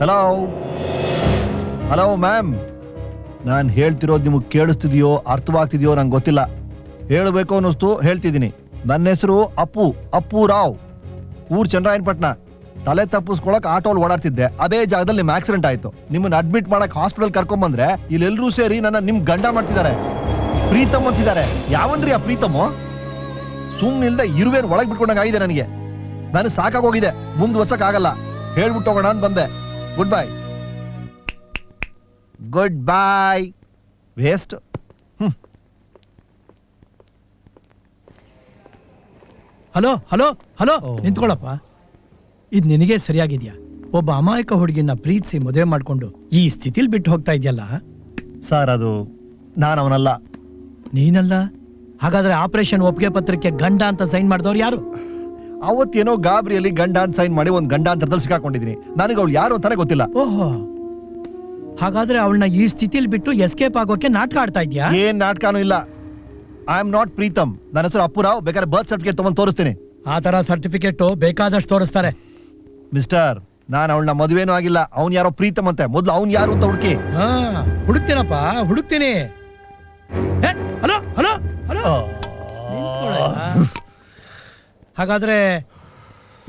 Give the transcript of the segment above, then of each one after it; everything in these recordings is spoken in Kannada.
ಹಲೋ ಹಲೋ ಮ್ಯಾಮ್ ನಾನು ಹೇಳ್ತಿರೋದು ನಿಮಗೆ ಕೇಳಿಸ್ತಿದೆಯೋ, ಅರ್ಥವಾಗ್ತಿದೆಯೋ ನಂಗೆ ಗೊತ್ತಿಲ್ಲ. ಹೇಳಬೇಕು ಅನ್ನಿಸ್ತು ಹೇಳ್ತಿದ್ದೀನಿ. ನನ್ನ ಹೆಸರು ಅಪ್ಪು ಅಪ್ಪು ರಾವ್. ಊರು ಚಂದ್ರಾಯನಪಟ್ಟಣ ತಲೆ ತಪ್ಪಿಸ್ಕೊಳಕ್ ಆಟೋಲ್ ಓಡಾಡ್ತಿದ್ದೆ. ಅದೇ ಜಾಗದಲ್ಲಿ ನಿಮ್ ಆಕ್ಸಿಡೆಂಟ್ ಆಯ್ತು. ನಿಮ್ಮನ್ನ ಅಡ್ಮಿಟ್ ಮಾಡಕ್ ಹಾಸ್ಪಿಟಲ್ ಕರ್ಕೊಂಬಂದ್ರೆ ಇಲ್ಲೆಲ್ಲರೂ ಸೇರಿ ನನ್ನ ನಿಮ್ ಗಂಡ ಮಾಡ್ತಿದ್ದಾರೆ. ಪ್ರೀತಮ್ ಅಂತಿದ್ದಾರೆ. ಯಾವಂದ್ರಿ ಆ ಪ್ರೀತಮ್? ಸುಮ್ಮನಿಲ್ದೆ ಇರುವೇನ್ ಒಳಗ್ ಬಿಟ್ಕೊಂಡಂಗ ಆಗಿದೆ ನನಗೆ. ನಾನು ಸಾಕಾಗೋಗಿದೆ ಮುಂದುವರ್ಸಕ್ ಆಗಲ್ಲ. ಹೇಳ್ಬಿಟ್ಟು ಹೋಗೋಣ ಅಂತ ಬಂದೆ. Good bye good bye waste hello hello hello ನಿಂತ್ಕೊಳಪ್ಪ ನಿಂತ್ಕೊಳ್ಳಪ್ಪ. ಇದು ನಿನಗೆ ಸರಿಯಾಗಿದ್ಯಾ? ಒಬ್ಬ ಅಮಾಯಕ ಹುಡುಗಿನ ಪ್ರೀತಿಸಿ ಮದುವೆ ಮಾಡ್ಕೊಂಡು ಈ ಸ್ಥಿತಿಲ್ ಬಿಟ್ಟು ಹೋಗ್ತಾ ಇದೆಯಲ್ಲ? ಸರ್ ಅದು ನಾನು ಅವನಲ್ಲ ನೀನಲ್ಲ? ಹಾಗಾದ್ರೆ ಆಪರೇಷನ್ ಒಪ್ಪಿಗೆ ಪತ್ರಕ್ಕೆ ಗಂಡ ಅಂತ ಸೈನ್ ಮಾಡಿದವ್ರು ಯಾರು? ಅವತ್ತೇನೋ ಗಾಬರಿಯಲ್ಲಿ ಗಂಡ ಅಂತ ಸೈನ್ ಮಾಡಿ ಒಂದು ಗಂಡ ಅಂತ ಸಿಕ್ಕಾಕೊಂಡಿದ್ದೀನಿ. ನನಗೆ ಅವಳು ಯಾರು ಅಂತಾನೆ ಗೊತ್ತಿಲ್ಲ. ಓಹೋ. ಹಾಗಾದ್ರೆ ಅವಳನ್ನ ಈ ಸ್ಥಿತಿಲಿ ಬಿಟ್ಟು ಎಸ್ಕೇಪ್ ಆಗೋಕೆ ನಾಟಕ ಆಡ್ತಾ ಇದ್ಯಾ ಏನ್ ನಾಟಕನೂ ಇಲ್ಲ. ಐ ಆಮ್ ನಾಟ್ ಪ್ರೀತಮ್ ನನ್ನ ಹೆಸರು ಅಪ್ಪುರಾವ್. ಬೇಕಾದ್ರೆ ಬರ್ತ್ ಸರ್ಟಿಫಿಕೇಟ್ ತಗೊಂಡು ತೋರಿಸ್ತೀನಿ. ಆ ತರ ಸರ್ಟಿಫಿಕೇಟ್ ಬೇಕಾದಷ್ಟು ತೋರಿಸ್ತಾರೆ. ಮಿಸ್ಟರ್ ನಾನು ಅವಳನ್ನ ಮದುವೆನೂ ಆಗಿಲ್ಲ. ಅವ್ನ್ ಯಾರೋ ಪ್ರೀತಮ್ ಅಂತೆ. ಮೊದಲು ಅವ್ನ್ ಯಾರು ಅಂತ ಹುಡುಕಿ. ಹಾ ಹುಡುಕ್ತೀನಪ್ಪ ಹುಡುಕ್ತೀನಿ. Hello hello hello. ಹಾಗಾದ್ರೆ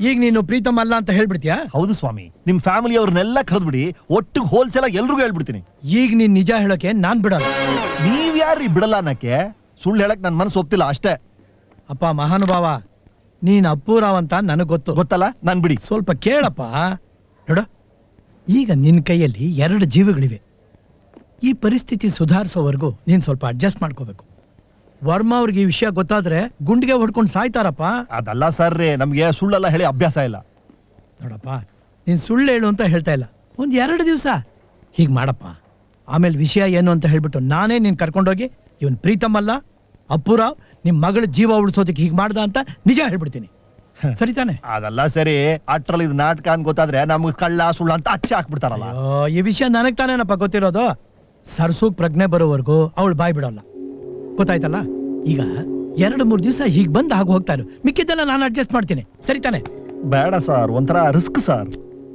ಈಗ ನೀನು ಪ್ರೀತಮ್ ಅಲ್ಲ ಅಂತ ಹೇಳ್ಬಿಡ್ತೀಯಾ? ಹೌದು ಸ್ವಾಮಿ. ನಿಮ್ ಫ್ಯಾಮಿಲಿ ಅವ್ರನ್ನೆಲ್ಲ ಕರೆದ್ಬಿಡಿ ಒಟ್ಟಿಗೆ ಹೋಲ್ಸೇಲ್ ಆಗಿ ಎಲ್ರಿಗೂ ಹೇಳ್ಬಿಡ್ತೀನಿ. ಈಗ ನೀನ್ ನಿಜ ಹೇಳೋಕೆ ನಾನ್ ಬಿಡಲ್ಲ. ನೀವ್ ಯಾರ್ರಿ ಬಿಡಲ್ಲ ಅನ್ನಕ್ಕೆ? ಸುಳ್ಳು ಹೇಳಕ್ ನನ್ ಮನಸ್ಸು ಒಪ್ತಿಲ್ಲ ಅಷ್ಟೇ. ಅಪ್ಪ ಮಹಾನುಭಾವ ನೀನ್ ಅಪ್ಪೂರಾವ್ ಅಂತ ನನಗ್ ಗೊತ್ತು. ಗೊತ್ತಲ್ಲ? ನಾನ್ ಬಿಡಿ. ಸ್ವಲ್ಪ ಕೇಳಪ್ಪ. ನೋಡು ಈಗ ನಿನ್ನ ಕೈಯಲ್ಲಿ ಎರಡು ಜೀವಗಳಿವೆ. ಈ ಪರಿಸ್ಥಿತಿ ಸುಧಾರಿಸೋವರೆಗೂ ನೀನ್ ಸ್ವಲ್ಪ ಅಡ್ಜಸ್ಟ್ ಮಾಡ್ಕೋಬೇಕು. ವರ್ಮಾ ಅವ್ರಿಗೆ ಈ ವಿಷಯ ಗೊತ್ತಾದ್ರೆ ಗುಂಡಿಗೆ ಹೊಡ್ಕೊಂಡು ಸಾಯ್ತಾರಪ್ಪ. ಅದಲ್ಲ ಸರ್ ನಮ್ಗೆ ಸುಳ್ಳೆಲ್ಲ ಹೇಳಿ ಅಭ್ಯಾಸ ಇಲ್ಲ. ನೋಡಪ್ಪ ನೀನ್ ಸುಳ್ಳು ಹೇಳು ಅಂತ ಹೇಳ್ತಾ ಇಲ್ಲ. ಒಂದ್ ಎರಡು ದಿವಸ. ಹೀಗೆ ಮಾಡಪ್ಪ. ಆಮೇಲೆ ವಿಷಯ ಏನು ಅಂತ ಹೇಳ್ಬಿಟ್ಟು ನಾನೇ ನೀನ್ ಕರ್ಕೊಂಡೋಗಿ ಇವನ್ ಪ್ರೀತಮ್ ಅಲ್ಲ ಅಪ್ಪುರಾವ್ ನಿಮ್ ಮಗಳ ಜೀವ ಉಳಿಸೋದಕ್ಕೆ ಹೀಗೆ ಮಾಡ್ದ ಅಂತ ನಿಜ ಹೇಳ್ಬಿಡ್ತೀನಿ. ಸರಿ ತಾನೆ? ಅದಲ್ಲ ಸರಿ ಅಟ್ರಲ್ಲಿ ಇದು ನಾಟಕ ಅಂತ ಗೊತ್ತಾದ್ರೆ ನಮ್ಗೆ ಕಳ್ಳ ಸುಳ್ಳು ಅಂತ ಅಚ್ಚಿ ಹಾಕ್ಬಿಡ್ತಾರಲ್ಲ. ಅಯ್ಯೋ, ಈ ವಿಷಯ ನನಗ್ ತಾನೇನಪ್ಪ ಗೊತ್ತಿರೋದು? ಸರ್ಸೂಗ್ ಪ್ರಜ್ಞೆ ಬರೋವರೆಗೂ ಅವಳು ಬಾಯ್ ಬಿಡೋಲ್ಲ. ಗೊತ್ತಾಯ್ತಲ್ಲ? ಈಗ ಎರಡು ಮೂರು ದಿವಸ ಹೀಗೆ ಬಂದು ಹಾಗೆ ಹೋಗ್ತಾ ಇರು ಮಿಕ್ಕಿದ್ದೆಲ್ಲ ನಾನು ಅಡ್ಜಸ್ಟ್ ಮಾಡ್ತೀನಿ. ಸರಿ ತಾನೆ? ಬೇಡ ಸರ್ ಒಂಥರ ರಿಸ್ಕ್ ಸರ್.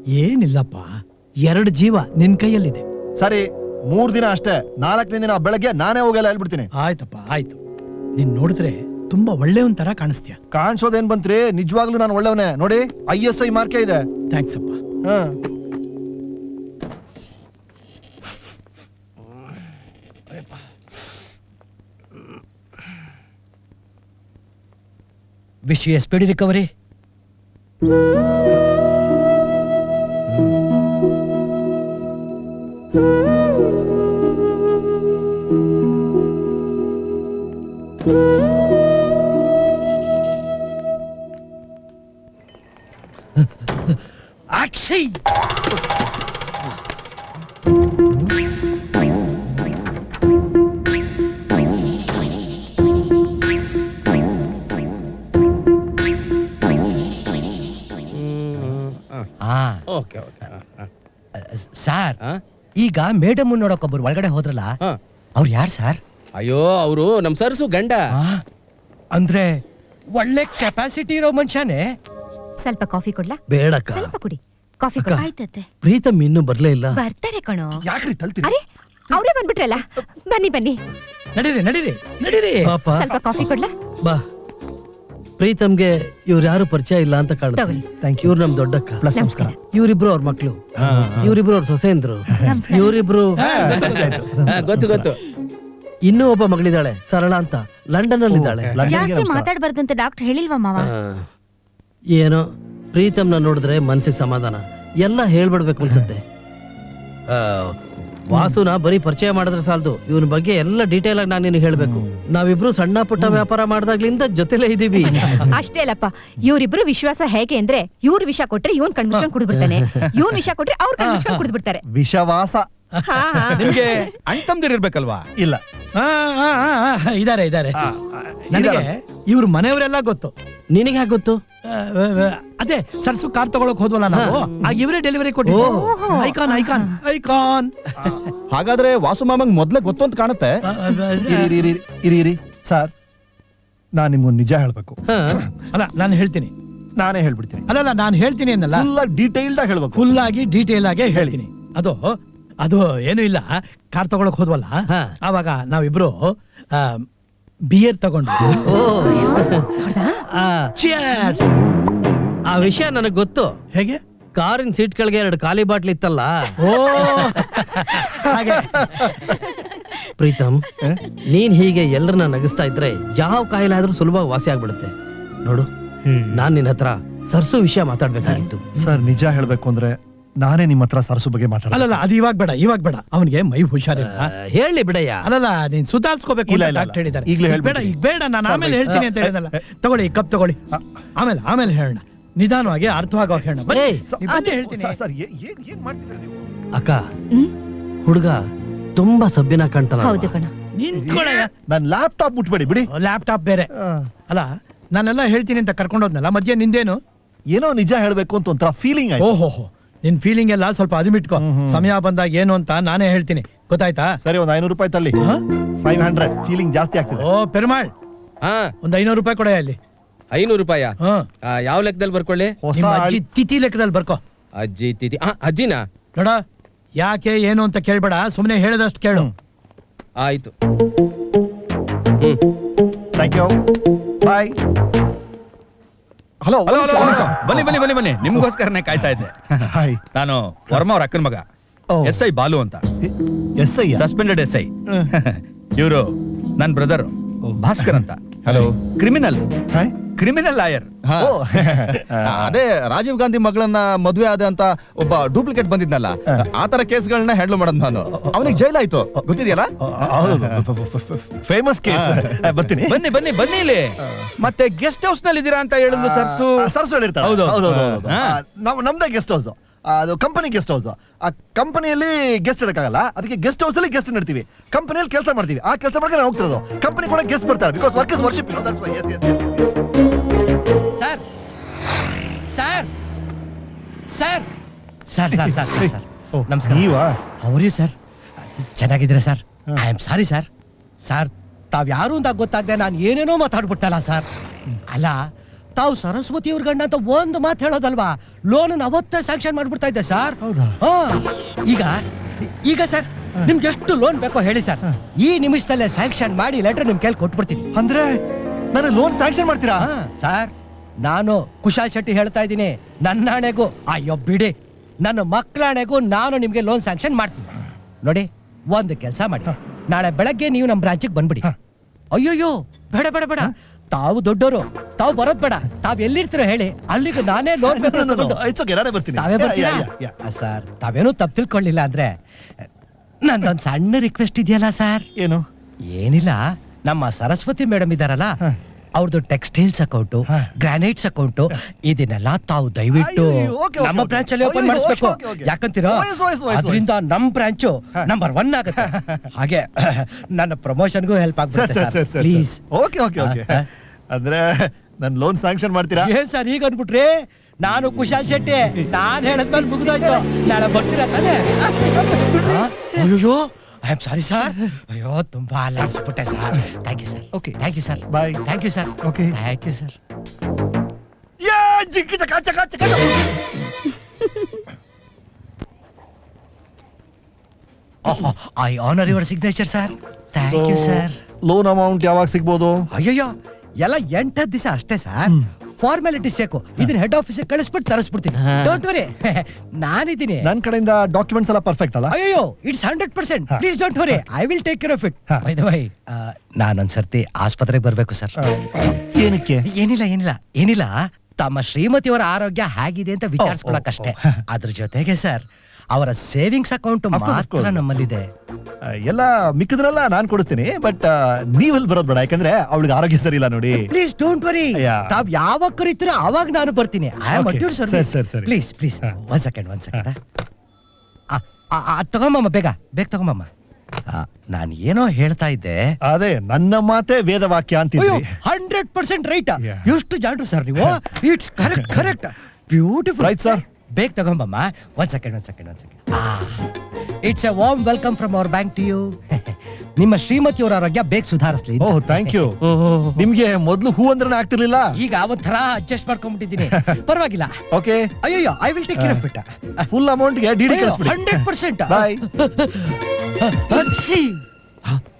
ಏನಿಲ್ಲಪ್ಪ ಎರಡು ಜೀವ ನಿನ್ ಕೈಯಲ್ಲಿದೆ. ಸರಿ ಮೂರ್ ದಿನ ಅಷ್ಟೇ ನಾಲ್ಕನೇ ದಿನ ಬೆಳಗ್ಗೆ ನಾನೇ ಹೋಗಲ್ಲ ಹೇಳ್ಬಿಡ್ತೀನಿ. ಆಯ್ತಪ್ಪ ಆಯ್ತು. ನಿನ್ ನೋಡಿದ್ರೆ ತುಂಬಾ ಒಳ್ಳೆಯವನ್ ತರ ಕಾಣಿಸ್ತೀಯ? ಕಾಣಿಸೋದೇನ್ ಬಂತ್ರಿ? ನಿಜವಾಗ್ಲೂ ನಾನು ಒಳ್ಳೆಯವನೇ. ನೋಡಿ ಐ ಎಸ್ ಐ ಮಾರ್ಕೆ ಇದೆ. ಥ್ಯಾಂಕ್ಸ್ ಅಪ್ಪ. ಹಾ. Wish you SPD recovery Akshay ಈಗ ಮೇಡಮ್ ನೋಡಕ್ ಒಬ್ಬರು ಒಳಗಡೆ ಹೋದ್ರಲ್ಲ ಹಾ. ಅವ್ರು ಯಾರು ಸರ್? ಅಯ್ಯೋ ಅವರು ನಮ್ ಸರ್ಸು ಗಂಡ. ಅಂದ್ರೆ ಒಳ್ಳೆ ಕೆಪಾಸಿಟಿ ಇರೋ ಮನುಷ್ಯನೇ? ಸ್ವಲ್ಪ ಕಾಫಿ ಕೊಡ್ಲಾ? ಬೇಡ ಸ್ವಲ್ಪ ಕುಡಿ. ಕಾಫಿ. ಕೊಡ. ಆಯ್ತತ್ತೆ. ಪ್ರೀತಮ್ ಇನ್ನೂ ಬರ್ಲೇ ಇಲ್ಲ. ಬರ್ತಾರೆ ಕಣೋ. ಯಾಕ್ರಿ ತಲ್ತೀರಿ? ಅರೆ ಅವರೇ ಬಂದ್ಬಿಟ್ರಲ್ಲ. ಬನ್ನಿ ಬನ್ನಿ. ನಡೀರಿ ನಡೀರಿ ನಡೀರಿ. ಪಾಪ ಸ್ವಲ್ಪ ಕಾಫಿ ಕೊಡ್ಲಾ? ಬಾ. ಪ್ರೀತಮ್ಗೆ ಇವ್ರು ಯಾರು ಪರಿಚಯ ಇಲ್ಲ ಅಂತ ಕಾಣುತ್ತೆ. ತಗೊಳ್ಳಿ. ಥ್ಯಾಂಕ್ ಯು ಇವ್ರು ನಮ್ ದೊಡ್ಡಕ್ಕ. ಪ್ಲಸ್ ನಮಸ್ಕಾರ. ಇವ್ರಿಬ್ರು ಅವ್ರ ಮಕ್ಳು. ಇವ್ರಿಬ್ರು ಅವ್ರ ಸೊಸೆಂದ್ರು. ಇವ್ರಿಬ್ರು ಗೊತ್ತು ಗೊತ್ತು. ಇನ್ನೂ ಒಬ್ಬ ಮಗಳಿದ್ದಾಳೆ ಸರಳ ಅಂತ. ಲಂಡನ್ ಅಲ್ಲಿ ಇದ್ದಾಳೆ ಜಾಸ್ತಿ ಮಾತಾಡ್ಬಾರ್ದಂತ ಡಾಕ್ಟರ್ ಹೇಳಿಲ್ವಾ ಮಾವ? ಏನೋ ಪ್ರೀತಮ್ನ ನೋಡಿದ್ರೆ ಮನ್ಸಿಗೆ ಸಮಾಧಾನ. ಎಲ್ಲ ಹೇಳ್ಬಿಡ್ಬೇಕು ಅನ್ಸುತ್ತೆ. ಆ, ವಾಸುನ ಬರೀ ಪರಿಚಯ ಮಾಡಿದ್ರೆ ಸಾಲದು. ಇವನ ಬಗ್ಗೆ ಎಲ್ಲ ಡೀಟೇಲ್ ಆಗಿ ನಾನು ನಿನಗೆ ಹೇಳ್ಬೇಕು. ನಾವಿಬ್ರು ಸಣ್ಣ ಪುಟ್ಟ ವ್ಯಾಪಾರ ಮಾಡಿದಾಗ್ಲಿಂದ ಜೊತೆಲೇ ಇದೀವಿ. ಅಷ್ಟೇ ಅಲ್ಲಪ್ಪ. ಇವ್ರಿಬ್ರು ವಿಶ್ವಾಸ ಹೇಗೆ ಅಂದ್ರೆ ಇವ್ರ ವಿಷ ಕೊಟ್ರೆ ಇವನ್ ಕಣ್ ಮುಚ್ಕೊಂಡ್ ಕುಡ್ಬಿಡ್ತಾನೆ ಇವನ್ ವಿಷ ಕೊಟ್ರೆ ಅವ್ರ ಕಣ್ ಕುಡಿದ್ಬಿಡ್ತಾರೆ. ಕುಡ್ಬಿಡ್ತಾರೆ ವಿಷವಾಸ. ಹಾ ಹಾ. ಇರ್ಬೇಕಲ್ವಾ? ಇಲ್ಲ. ಆ, ಆ, ಆ, ಆ, ಇದಾರೆ ಇದಾರೆ. ಆ, ಆ, ನನಗೆ ಇದಾರೆ. ಇವ್ರ ಮನೆಯವರೆಲ್ಲ ಗೊತ್ತು. ನಿನಗೆ ಹೇಗೆ ಗೊತ್ತು? ಆ, ಆ, ಆ, ಅದೇ ಸರ್ಸು ಕಾರ್ ತಗೊಳಕ್ ಹೋದ್ವಲ್ಲ ನಾವು? ಆಗ ಇವರೇ ಡೆಲಿವರಿ ಕೊಟ್ಟಿದ್ದು ಓಹೋ. Icon icon icon. ಹಾಗಾದ್ರೆ ವಾಸು ಮಾಮಂಗ್ ಮೊದ್ಲೇ ಗೊತ್ತು ಅಂತ ಕಾಣುತ್ತೆ. ಆ, ಆ, ಆ, ಇರಿ ಇರಿ, ಇರಿ ಇರಿ ಇರಿ. ಸರ್ ನಾನ್ ನಿಮ್ಗೊಂದು ನಿಜ ಹೇಳ್ಬೇಕು. ಹಾ. ಅಲ್ಲ ನಾನು ಹೇಳ್ತೀನಿ. ನಾನೇ ಹೇಳ್ಬಿಡ್ತೀನಿ. ಅಲ್ಲಲ್ಲ ನಾನು ಹೇಳ್ತೀನಿ ಅನ್ನಲ್ಲ. ಫುಲ್ ಆಗಿ ಡೀಟೈಲ್ಡ್ ಆಗಿ ಹೇಳ್ಬೇಕು. ಫುಲ್ ಆಗಿ ಡೀಟೇಲ್ ಆಗಿ ಹೇಳ್ತೀನಿ. ಅದು ಅದು ಏನು ಇಲ್ಲ. ಕಾರ್ ತಗೊಳಕ್ ಹೋದ್ವಲ್ಲ? ಅವಾಗ ಆವಾಗ ನಾವಿಬ್ರು ಬಿಯರ್ ತಗೊಂಡು ಓ ಆ, ವಿಷಯ ನನಗೆ ಗೊತ್ತು. ಹೇಗೆ? ಕಾರಿನ ಸೀಟ್ ಕೆಳಗೆ ಎರಡು ಖಾಲಿ ಬಾಟ್ಲಿ ಇತ್ತಲ್ಲ? ಓ! ಹಾಗೆ. ಪ್ರೀತಮ್ ನೀನ್ ಹೀಗೆ ಎಲ್ಲರನ್ನ ನಗಿಸ್ತಾ ಇದ್ರೆ ಯಾವ ಕಾಯಿಲೆ ಆದ್ರೂ ಸುಲಭವಾಗಿ ವಾಸಿ ಆಗ್ಬಿಡುತ್ತೆ. ನೋಡು ನಾನ್ ನಿನ್ನ ಹತ್ರ ಸರ್ಸು ವಿಷಯ ಮಾತಾಡ್ಬೇಕಾಗಿತ್ತು. ಸರ್ ನಿಜ ಹೇಳ್ಬೇಕು ಅಂದ್ರೆ ನಾನೇ ನಿಮ್ಮ ಹತ್ರ ಸರಸು ಬಗ್ಗೆ ಮಾತಾಡ ಅಲ್ಲಲ್ಲ ಅದು ಇವಾಗ ಬೇಡ ಇವಾಗ ಬೇಡ. ಅವನಿಗೆ ಮೈ ಹುಷಾರಿಲ್ಲ. ಹೇಳಿ ಬಿಡಯ್ಯ. ಅಲ್ಲಲ್ಲ ನೀನ್ ಸುಧಾರಿಸ್ಕೋಬೇಕು ಇಲ್ಲ, ಇಲ್ಲ, ಡಾಕ್ಟರ್ ಹೇಳಿದ್ದಾರೆ. ಈಗ್ಲೇ ಈಗ ಬೇಡ. ಈಗ ಬೇಡ ನಾನು ಆಮೇಲೆ ಹೇಳ್ತೀನಿ ಅಂತ ಹೇಳಿದಲ್ಲ ತಗೊಳ್ಳಿ ಈ ಕಪ್ ತಗೊಳ್ಳಿ. ಆಮೇಲೆ ಆಮೇಲೆ ಹೇಳೋಣ. ನಿಧಾನವಾಗಿ ಅರ್ಥವಾಗ ಹೇಳೋಣ. ಬನ್ನಿ. ಏಯ್, ನೀವ್ ಬನ್ನಿ ಹೇಳ್ತೀನಿ. ಸರ್ ಏನ್ ಏನ್ ಮಾಡ್ತಿದ್ದೀರಾ ನೀವು? ಅಕ್ಕ ಹ್ಮ್? ಹುಡುಗ ತುಂಬಾ ಸಭ್ಯನ ಕಾಣ್ತಾನ ಹೌದು ಕಣ. ನಿಂತ್ಕೊಳ್ಳಯ್ಯ. ನನ್ ಲ್ಯಾಪ್ಟಾಪ್ ಮುಟ್ಬೇಡಿ ಬಿಡಿ. ಲ್ಯಾಪ್ಟಾಪ್ ಬೇರೆ. ಅಲ್ಲ ನಾನೆಲ್ಲ ಹೇಳ್ತೀನಿ ಅಂತ ಕರ್ಕೊಂಡೋದ್ನಲ್ಲ ಮಧ್ಯ ನಿಂದೇನು? ಏನೋ ನಿಜ ಹೇಳ್ಬೇಕು ಅಂತ ಒಂಥರ ಫೀಲಿಂಗ್ ಆಯ್ತು. ಓಹೋ ನಿನ್ ಫೀಲಿಂಗ್ ಎಲ್ಲ ಸ್ವಲ್ಪ ಅದುಮಿಟ್ಕೋ. ಸಮಯ ಬಂದಾಗ ಏನು ಅಂತ ನಾನೇ ಹೇಳ್ತೀನಿ. ಗೊತ್ತಾಯ್ತಾ? ಸರಿ ಒಂದ್ ಐನೂರು ರೂಪಾಯಿ ತಲ್ಲಿ? ಫೈವ್ ಹಂಡ್ರೆಡ್ ಫೀಲಿಂಗ್ ಜಾಸ್ತಿ ಆಗ್ತದೆ. ಓ ಪೆರುಮಾಳ್. ಹಾ. ಒಂದ್ ಐನೂರು ರೂಪಾಯಿ ಕೊಡ ಅಲ್ಲಿ. ಐನೂರು ರೂಪಾಯ ಹಾ. ಯಾವ ಲೆಕ್ಕದಲ್ಲಿ ಬರ್ಕೊಳ್ಳಿ? ಹೊಸ ನಿಮ್ಮ ಅಜ್ಜಿ ತಿಥಿ ಲೆಕ್ಕದಲ್ಲಿ ಬರ್ಕೋ. ಅಜ್ಜಿ ತಿಥಿ. ಆ ಅಜ್ಜಿನಾ? ನೋಡ ಯಾಕೆ ಏನು ಅಂತ ಕೇಳ್ಬೇಡ. ಸುಮ್ನೆ ಹೇಳದಷ್ಟು ಕೇಳು. ಆಯ್ತು. ಹ್ಮ್ thank you bye hello hello hello ಬನ್ನಿ ಬನ್ನಿ ಬನ್ನಿ ಬನ್ನಿ. ನಿಮ್ಗೋಸ್ಕರನೇ ಕಾಯ್ತಾ ಇದ್ದೆ. ಹಾಯ್ ನಾನು ವರ್ಮ ಅವ್ರ ಅಕ್ಕನ ಮಗ. ಓ. ಎಸ್ ಐ ಬಾಲು ಅಂತ. S I suspended S I ಇವರು ನನ್ನ ಬ್ರದರ್ ಭಾಸ್ಕರ್ ಅಂತ. Hello criminal hi criminal lawyer ಓ. ಅದೇ ರಾಜೀವ್ ಗಾಂಧಿ ಮಗಳನ್ನ ಮದುವೆ ಆದ ಅಂತ ಒಬ್ಬ ಡೂಪ್ಲಿಕೇಟ್ ಬಂದಿದ್ನಲ್ಲ ಆತರ ತರ ಕೇಸ್ಗಳನ್ನ ಹ್ಯಾಂಡಲ್ ಮಾಡೋದು ನಾನು. ಅವನಿಗೆ ಜೈಲಾಯ್ತು. ಗೊತ್ತಿದೆಯಲ್ಲ? ಫೇಮಸ್ ಕೇಸ್ ಬರ್ತೀನಿ. ಬನ್ನಿ ಬನ್ನಿ ಬನ್ನಿ ಇಲ್ಲಿ. ಮತ್ತೆ ಗೆಸ್ಟ್ ಹೌಸ್ನಲ್ಲಿ ಇದ್ದೀರಾ ಅಂತ ಹೇಳಿದ್ರು ಸರ್ಸು? ಸರ್ಸು ಹೇಳಿರ್ತಾರೆ ಹೌದು. ಹೌದು ಹೌದು, ಹೌದು. ಹಾ. ಆ, ನಮ್ ನಮ್ದೇ ಗೆಸ್ಟ್ ಹೌಸ್ ಅದು ಕಂಪನಿ ಗೆಸ್ಟ್ ಹೌಸ್ ಆ ಕಂಪನಿಯಲ್ಲಿ ಗೆಸ್ಟ್ ಇಡಕ್ಕಾಗಲ್ಲ. ಅದಕ್ಕೆ ಗೆಸ್ಟ್ ಹೌಸ್ ಅಲ್ಲಿ ಗೆಸ್ಟ್ ನಡ್ತೀವಿ. ಕಂಪನಿಯಲ್ಲಿ ಕೆಲಸ ಮಾಡ್ತೀವಿ. ಆ ಕೆಲಸ ಮಾಡ್ಕೊಂಡು ನಾವು ಹೋಗ್ತಿರೋದು. ಕಂಪನಿ ಕೂಡ ಗೆಸ್ಟ್ ಬರ್ತಾರೆ. Because work is worship sir. Sir sir sir sir sir. ನಮಸ್ಕಾರ. ನೀವಾ? ಅವರೇ ಸರ್. ಚೆನ್ನಾಗಿದ್ದೀರಾ sir? I am sorry sir. Sir ತಾವ್ ಯಾರು ಅಂತ ಗೊತ್ತಾಗದೆ ನಾನು ಏನೇನೋ ಮಾತಾಡ್ಬಿಟ್ಟಲ್ಲ ಸರ್. ಅಲ್ಲ ತಾವು ಸರಸ್ವತಿ ಅವ್ರ ಗಂಡ ಅಂತ ಒಂದು ಮಾತು ಹೇಳೋದಲ್ವಾ? ಲೋನ್ ಅವತ್ತೇ ಸ್ಯಾಂಕ್ಷನ್ ಮಾಡ್ಬಿಡ್ತಾ ಇದ್ದೆ ಸರ್. ಹೌದಾ? ಹಾ. ಈಗ ಈಗ ಸರ್ ನಿಮ್ಗೆ ಎಷ್ಟು ಲೋನ್ ಬೇಕೋ ಹೇಳಿ ಸರ್. ಈ ನಿಮಿಷದಲ್ಲೇ ಸ್ಯಾಂಕ್ಷನ್ ಮಾಡಿ ಲೆಟರ್ ನಿಮ್ ಕೈಲಿ ಕೊಟ್ಬಿಡ್ತೀನಿ. ಅಂದ್ರೆ ನಾನು ಲೋನ್ ಸ್ಯಾಂಕ್ಷನ್ ಮಾಡ್ತೀರಾ? ಸರ್. ನಾನು ಕುಶಾಲ್ ಶೆಟ್ಟಿ ಹೇಳ್ತಾ ಇದ್ದೀನಿ ನನ್ನ ಹಣೆಗೂ ಅಯ್ಯೋ ಬಿಡಿ ನನ್ನ ಮಕ್ಕಳ ಹಣೆಗೂ ನಾನು ನಿಮಗೆ ಲೋನ್ ಸ್ಯಾಂಕ್ಷನ್ ಮಾಡ್ತೀನಿ. ನೋಡಿ ಒಂದು ಕೆಲಸ ಮಾಡಿ. ನಾಳೆ ಬೆಳಗ್ಗೆ ನೀವು ನಮ್ಮ ಬ್ರಾಂಚಿಗೆ ಬಂದ್ಬಿಡಿ. ಅಯ್ಯೋಯ್ಯೋ ಬೇಡ ಬೇಡ ಬೇಡ. ತಾವು ದೊಡ್ಡವರು ತಾವು ಬರೋದ್ ಬೇಡ. ತಾವ್ ಎಲ್ಲಿರ್ತೀರೋ ಹೇಳಿ ಅಲ್ಲಿಗೆ ನಾನೇ ಲೋನ್ ತಾವೇ ಬರ್ತೀರಾ. ಸರ್ ತಾವೇನು ತಪ್ಪು ತಿಳ್ಕೊಳ್ಳಿಲ್ಲ ಅಂದ್ರೆ ನಂದೊಂದು ಸಣ್ಣ ರಿಕ್ವೆಸ್ಟ್ ಇದೆಯಲ್ಲ ಸರ್ ಏನು? ಏನಿಲ್ಲ ನಮ್ಮ ಸರಸ್ವತಿ ಮೇಡಮ್ ಇದಾರಲ್ಲ ಅವ್ರದ್ದು ಟೆಕ್ಸ್ಟೈಲ್ಸ್ ಅಕೌಂಟು ಗ್ರಾನೈಟ್ಸ್ ಅಕೌಂಟು ಇದನ್ನೆಲ್ಲ ತಾವು ದಯವಿಟ್ಟು ನಮ್ಮ. ಬ್ರಾಂಚ್ ಅಲ್ಲಿ ಓಪನ್ ಮಾಡಿಸ್ಬೇಕು. ಯಾಕಂತೀರಾ? ಅದರಿಂದ ನಮ್ಮ ಬ್ರಾಂಚು ನಂಬರ್ ಒನ್ ಆಗುತ್ತೆ. ಹಾಗೆ ನನ್ನ ಪ್ರಮೋಷನ್ಗೂ help sir please okay okay okay. ಅಂದ್ರೆ ನನ್ನ ಲೋನ್ ಸ್ಯಾಂಕ್ಷನ್ ಮಾಡ್ತೀರಾ? ಏನ್ ಸರ್ ಈಗ ಅನ್ಬಿಟ್ರಿ ನಾನು ಕುಶಾಲ್ ಶೆಟ್ಟಿ. ನಾನ್ ಹೇಳದ್ಮೇಲೆ ಮುಗಿದೋಯ್ತು. ನಾಳೆ ಬರ್ತೀರಾ ತಾನೇ? ಅಯ್ಯೋ ಐ ಆಮ್ ಸಾರಿ ಸರ್ ಅಯ್ಯೋ ತುಂಬಾ ಅಲ್ಲಾಡಿಸ್ಬಿಟ್ಟೆ sir thank you sir okay thank you sir bye thank you sir okay thank you sir ಯಾ ಜಿಕ್ಕಿ ಚಕ ಚಕ ಚಕ. I honour your signature sir thank you sir loan amount ಯಾವಾಗ ಸಿಗ್ಬೋದು? ಅಯ್ಯಯ್ಯೋ ಎಲ್ಲ ಎಂಟತ್ತು ದಿವಸ ಅಷ್ಟೇ ಸರ್ ಫಾರ್ಮಾಲಿಟಿ ಸಾಕು ಇದನ್ನ ಹೆಡ್ ಆಫೀಸ್ ಕಳಿಸ್ಬಿಟ್ಟು ತರಿಸ್ಬಿಡ್ತೀನಿ. ಡೋಂಟ್ ವರಿ ನಾನಿದ್ದೀನಿ. ನನ್ನ ಕಡೆಯಿಂದ ಡಾಕ್ಯುಮೆಂಟ್ಸ್ ಎಲ್ಲ ಪರ್ಫೆಕ್ಟ್ ಅಲ್ಲ? ಅಯ್ಯೋ it's hundred percent. Please don't worry I will take care of it ಹಾ. ಬೈ ನಾನು ನಾನೊಂದ್ಸರ್ತಿ ಆಸ್ಪತ್ರೆಗೆ ಬರ್ಬೇಕು ಸರ್ ಏನಕ್ಕೆ? ಏನಿಲ್ಲ ಏನಿಲ್ಲ. ಏನಿಲ್ಲ? ತಮ್ಮ ಶ್ರೀಮತಿಯವರ ಆರೋಗ್ಯ ಹೇಗಿದೆ ಅಂತ ವಿಚಾರಿಸ್ಕೊಳಕಷ್ಟೇ ಓ, ಅದ್ರ ಜೊತೆಗೆ ಸರ್ ಅವರ ಸೇವಿಂಗ್ಸ್ ಅಕೌಂಟ್ ಮಾತ್ರ. ನಮ್ಮಲ್ಲಿದೆ ಎಲ್ಲ ಮಿಕ್ಕದ್ರೆಲ್ಲ ನಾನ್ ಕೊಡ್ತೀನಿ ಬಟ್ ನೀವಲ್ಲಿ ಬರೋದ್ ಬೇಡ ಯಾಕಂದ್ರೆ ಅವಳಿಗೆ ಆರೋಗ್ಯ ಸರಿ ಇಲ್ಲ ನೋಡಿ ಪ್ಲೀಸ್ ಡೋಂಟ್ ವರಿ. ತಾವ್ ಯಾವಾಗ ಕರೀತೀರೋ ಅವಾಗ ನಾನು ಬರ್ತೀನಿ. ಸರ್ ಸರ್ ಸರ್ ಸರಿ, ಸರಿ. Please please. One second one second ತಗೊಂಬಮ್ಮ ಬೇಗ ಬೇಗ ತಗೊಂಬಮ್ಮ ನಾನು ಏನೋ ಹೇಳ್ತಾ ಇದ್ದೆ ಅದೇ ನನ್ನ ಮಾತೆ ವೇದವಾಕ್ಯ ಅಂತ ಹಂಡ್ರೆಡ್ ಪರ್ಸೆಂಟ್ ರೈಟ್. ಎಷ್ಟು ಜಾಡ್ರು ಸರ್ ನೀವು it's correct correct beautiful right sir. ಬೇಗ ತಗೊಂಬಮ್ಮ. ಒಂದ್ ಸೆಕೆಂಡ್ ಒಂದ್ ಸೆಕೆಂಡ್ ಒಂದ್ second it's a warm welcome from our bank to you ನಿಮ್ಮ ಶ್ರೀಮತಿಯವರ ಆರೋಗ್ಯ ಬೇಗ ಸುಧಾರಿಸ್ಲಿ. ಓಹ್ ಥ್ಯಾಂಕ್ ಯು ನಿಮ್ಗೆ ಮೊದಲು ಹೂ ಅಂದ್ರೆ ಆಗ್ತಿರ್ಲಿಲ್ಲ? ಈಗ ಅವತ್ ತರ ಅಡ್ಜಸ್ಟ್ ಮಾಡ್ಕೊಂಡ್ಬಿಟ್ಟಿದ್ದೀನಿ ಪರವಾಗಿಲ್ಲ ಓಕೆ ಅಯ್ಯೋ ಐ ವಿಲ್ ಟೇಕ್ ಕೇರ್ ಬಿಟ್ಟ ಫುಲ್ ಅಮೌಂಟ್ಗೆ ಡಿಡಿ ಕಳಿಸ್ಬಿಡಿ. ಹಂಡ್ರೆಡ್ ಪರ್ಸೆಂಟ್ ಬಾಯ್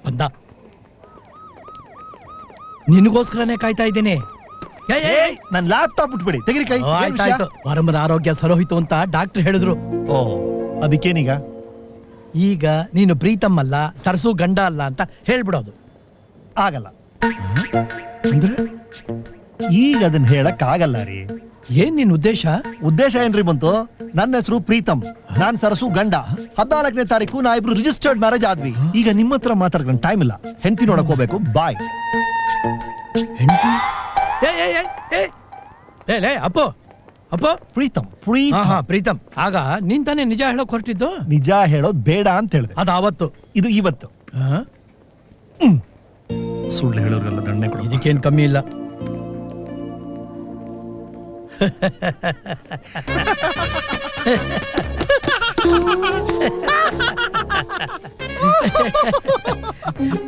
ಬಂದ. ನಿನಗೋಸ್ಕರನೇ ಕಾಯ್ತಾ ಇದ್ದೀನಿ. ನನ್ ಲ್ಯಾಪ್ಟಾಪ್ ಬಿಟ್ಬಿಡಿ ತೆಗಿರಿ ಕೈ? ಆಯ್ತಾಯ್ತು ವರಮನ ಆರೋಗ್ಯ ಸರೋಹಿತು ಅಂತ ಡಾಕ್ಟರ್ ಹೇಳಿದ್ರು. ಓ ಅದಕ್ಕೇನೀಗ? ಈಗ ನೀನು ಪ್ರೀತಮ್ ಅಲ್ಲ ಸರಸು ಗಂಡ ಅಲ್ಲ ಅಂತ ಹೇಳ್ಬಿಡೋದು. ಆಗಲ್ಲ. ಅಂದ್ರೆ? ಈಗ ಅದನ್ನ ಹೇಳಕ್ ಆಗಲ್ಲ ರೀ. ಏನ್ ನಿನ್ ಉದ್ದೇಶ? ಉದ್ದೇಶ ಏನ್ರಿ ಬಂತು? ನನ್ನ ಹೆಸರು ಪ್ರೀತಮ್ ನಾನ್ ಸರಸು ಗಂಡ. ಹದಿನಾಲ್ಕನೇ ತಾರೀಕು ನಾ ಇಬ್ರು ರಿಜಿಸ್ಟರ್ಡ್ ಮ್ಯಾರೇಜ್ ಆದ್ವಿ. ಈಗ ನಿಮ್ಮ ಹತ್ರ ಮಾತಾಡ್ಕೊಂಡು ಟೈಮ್ ಇಲ್ಲ. ಹೆಂಡತಿ ನೋಡಕ್ ಹೋಗ್ಬೇಕು. ಬಾಯ್ ಹೆಂಡ್ತಿ? ಏಯ್, ಏಯ್, ಏಯ್, ಏಯ್. ಲೇ ಲೇ ಅಪ್ಪು. ಅಪ್ಪು. ಪ್ರೀತಮ್ ಪ್ರೀತಂ ಹಾ ಪ್ರೀತಮ್. ಆಗ ನೀನ್ ತಾನೇ ನಿಜ ಹೇಳೋಕ್ ಹೊರಟಿದ್ದು? ನಿಜ ಹೇಳೋದ್ ಬೇಡ ಅಂತ ಹೇಳಿದೆ. ಅದು ಅವತ್ತು ಇದು ಇವತ್ತು ಹಾ? ಸುಳ್ಳು ಹೇಳೋರ್ಗೆಲ್ಲ ದಂಡನೆ ಕೊಡು. ಇದಕ್ಕೇನ್ ಕಮ್ಮಿ ಇಲ್ಲ.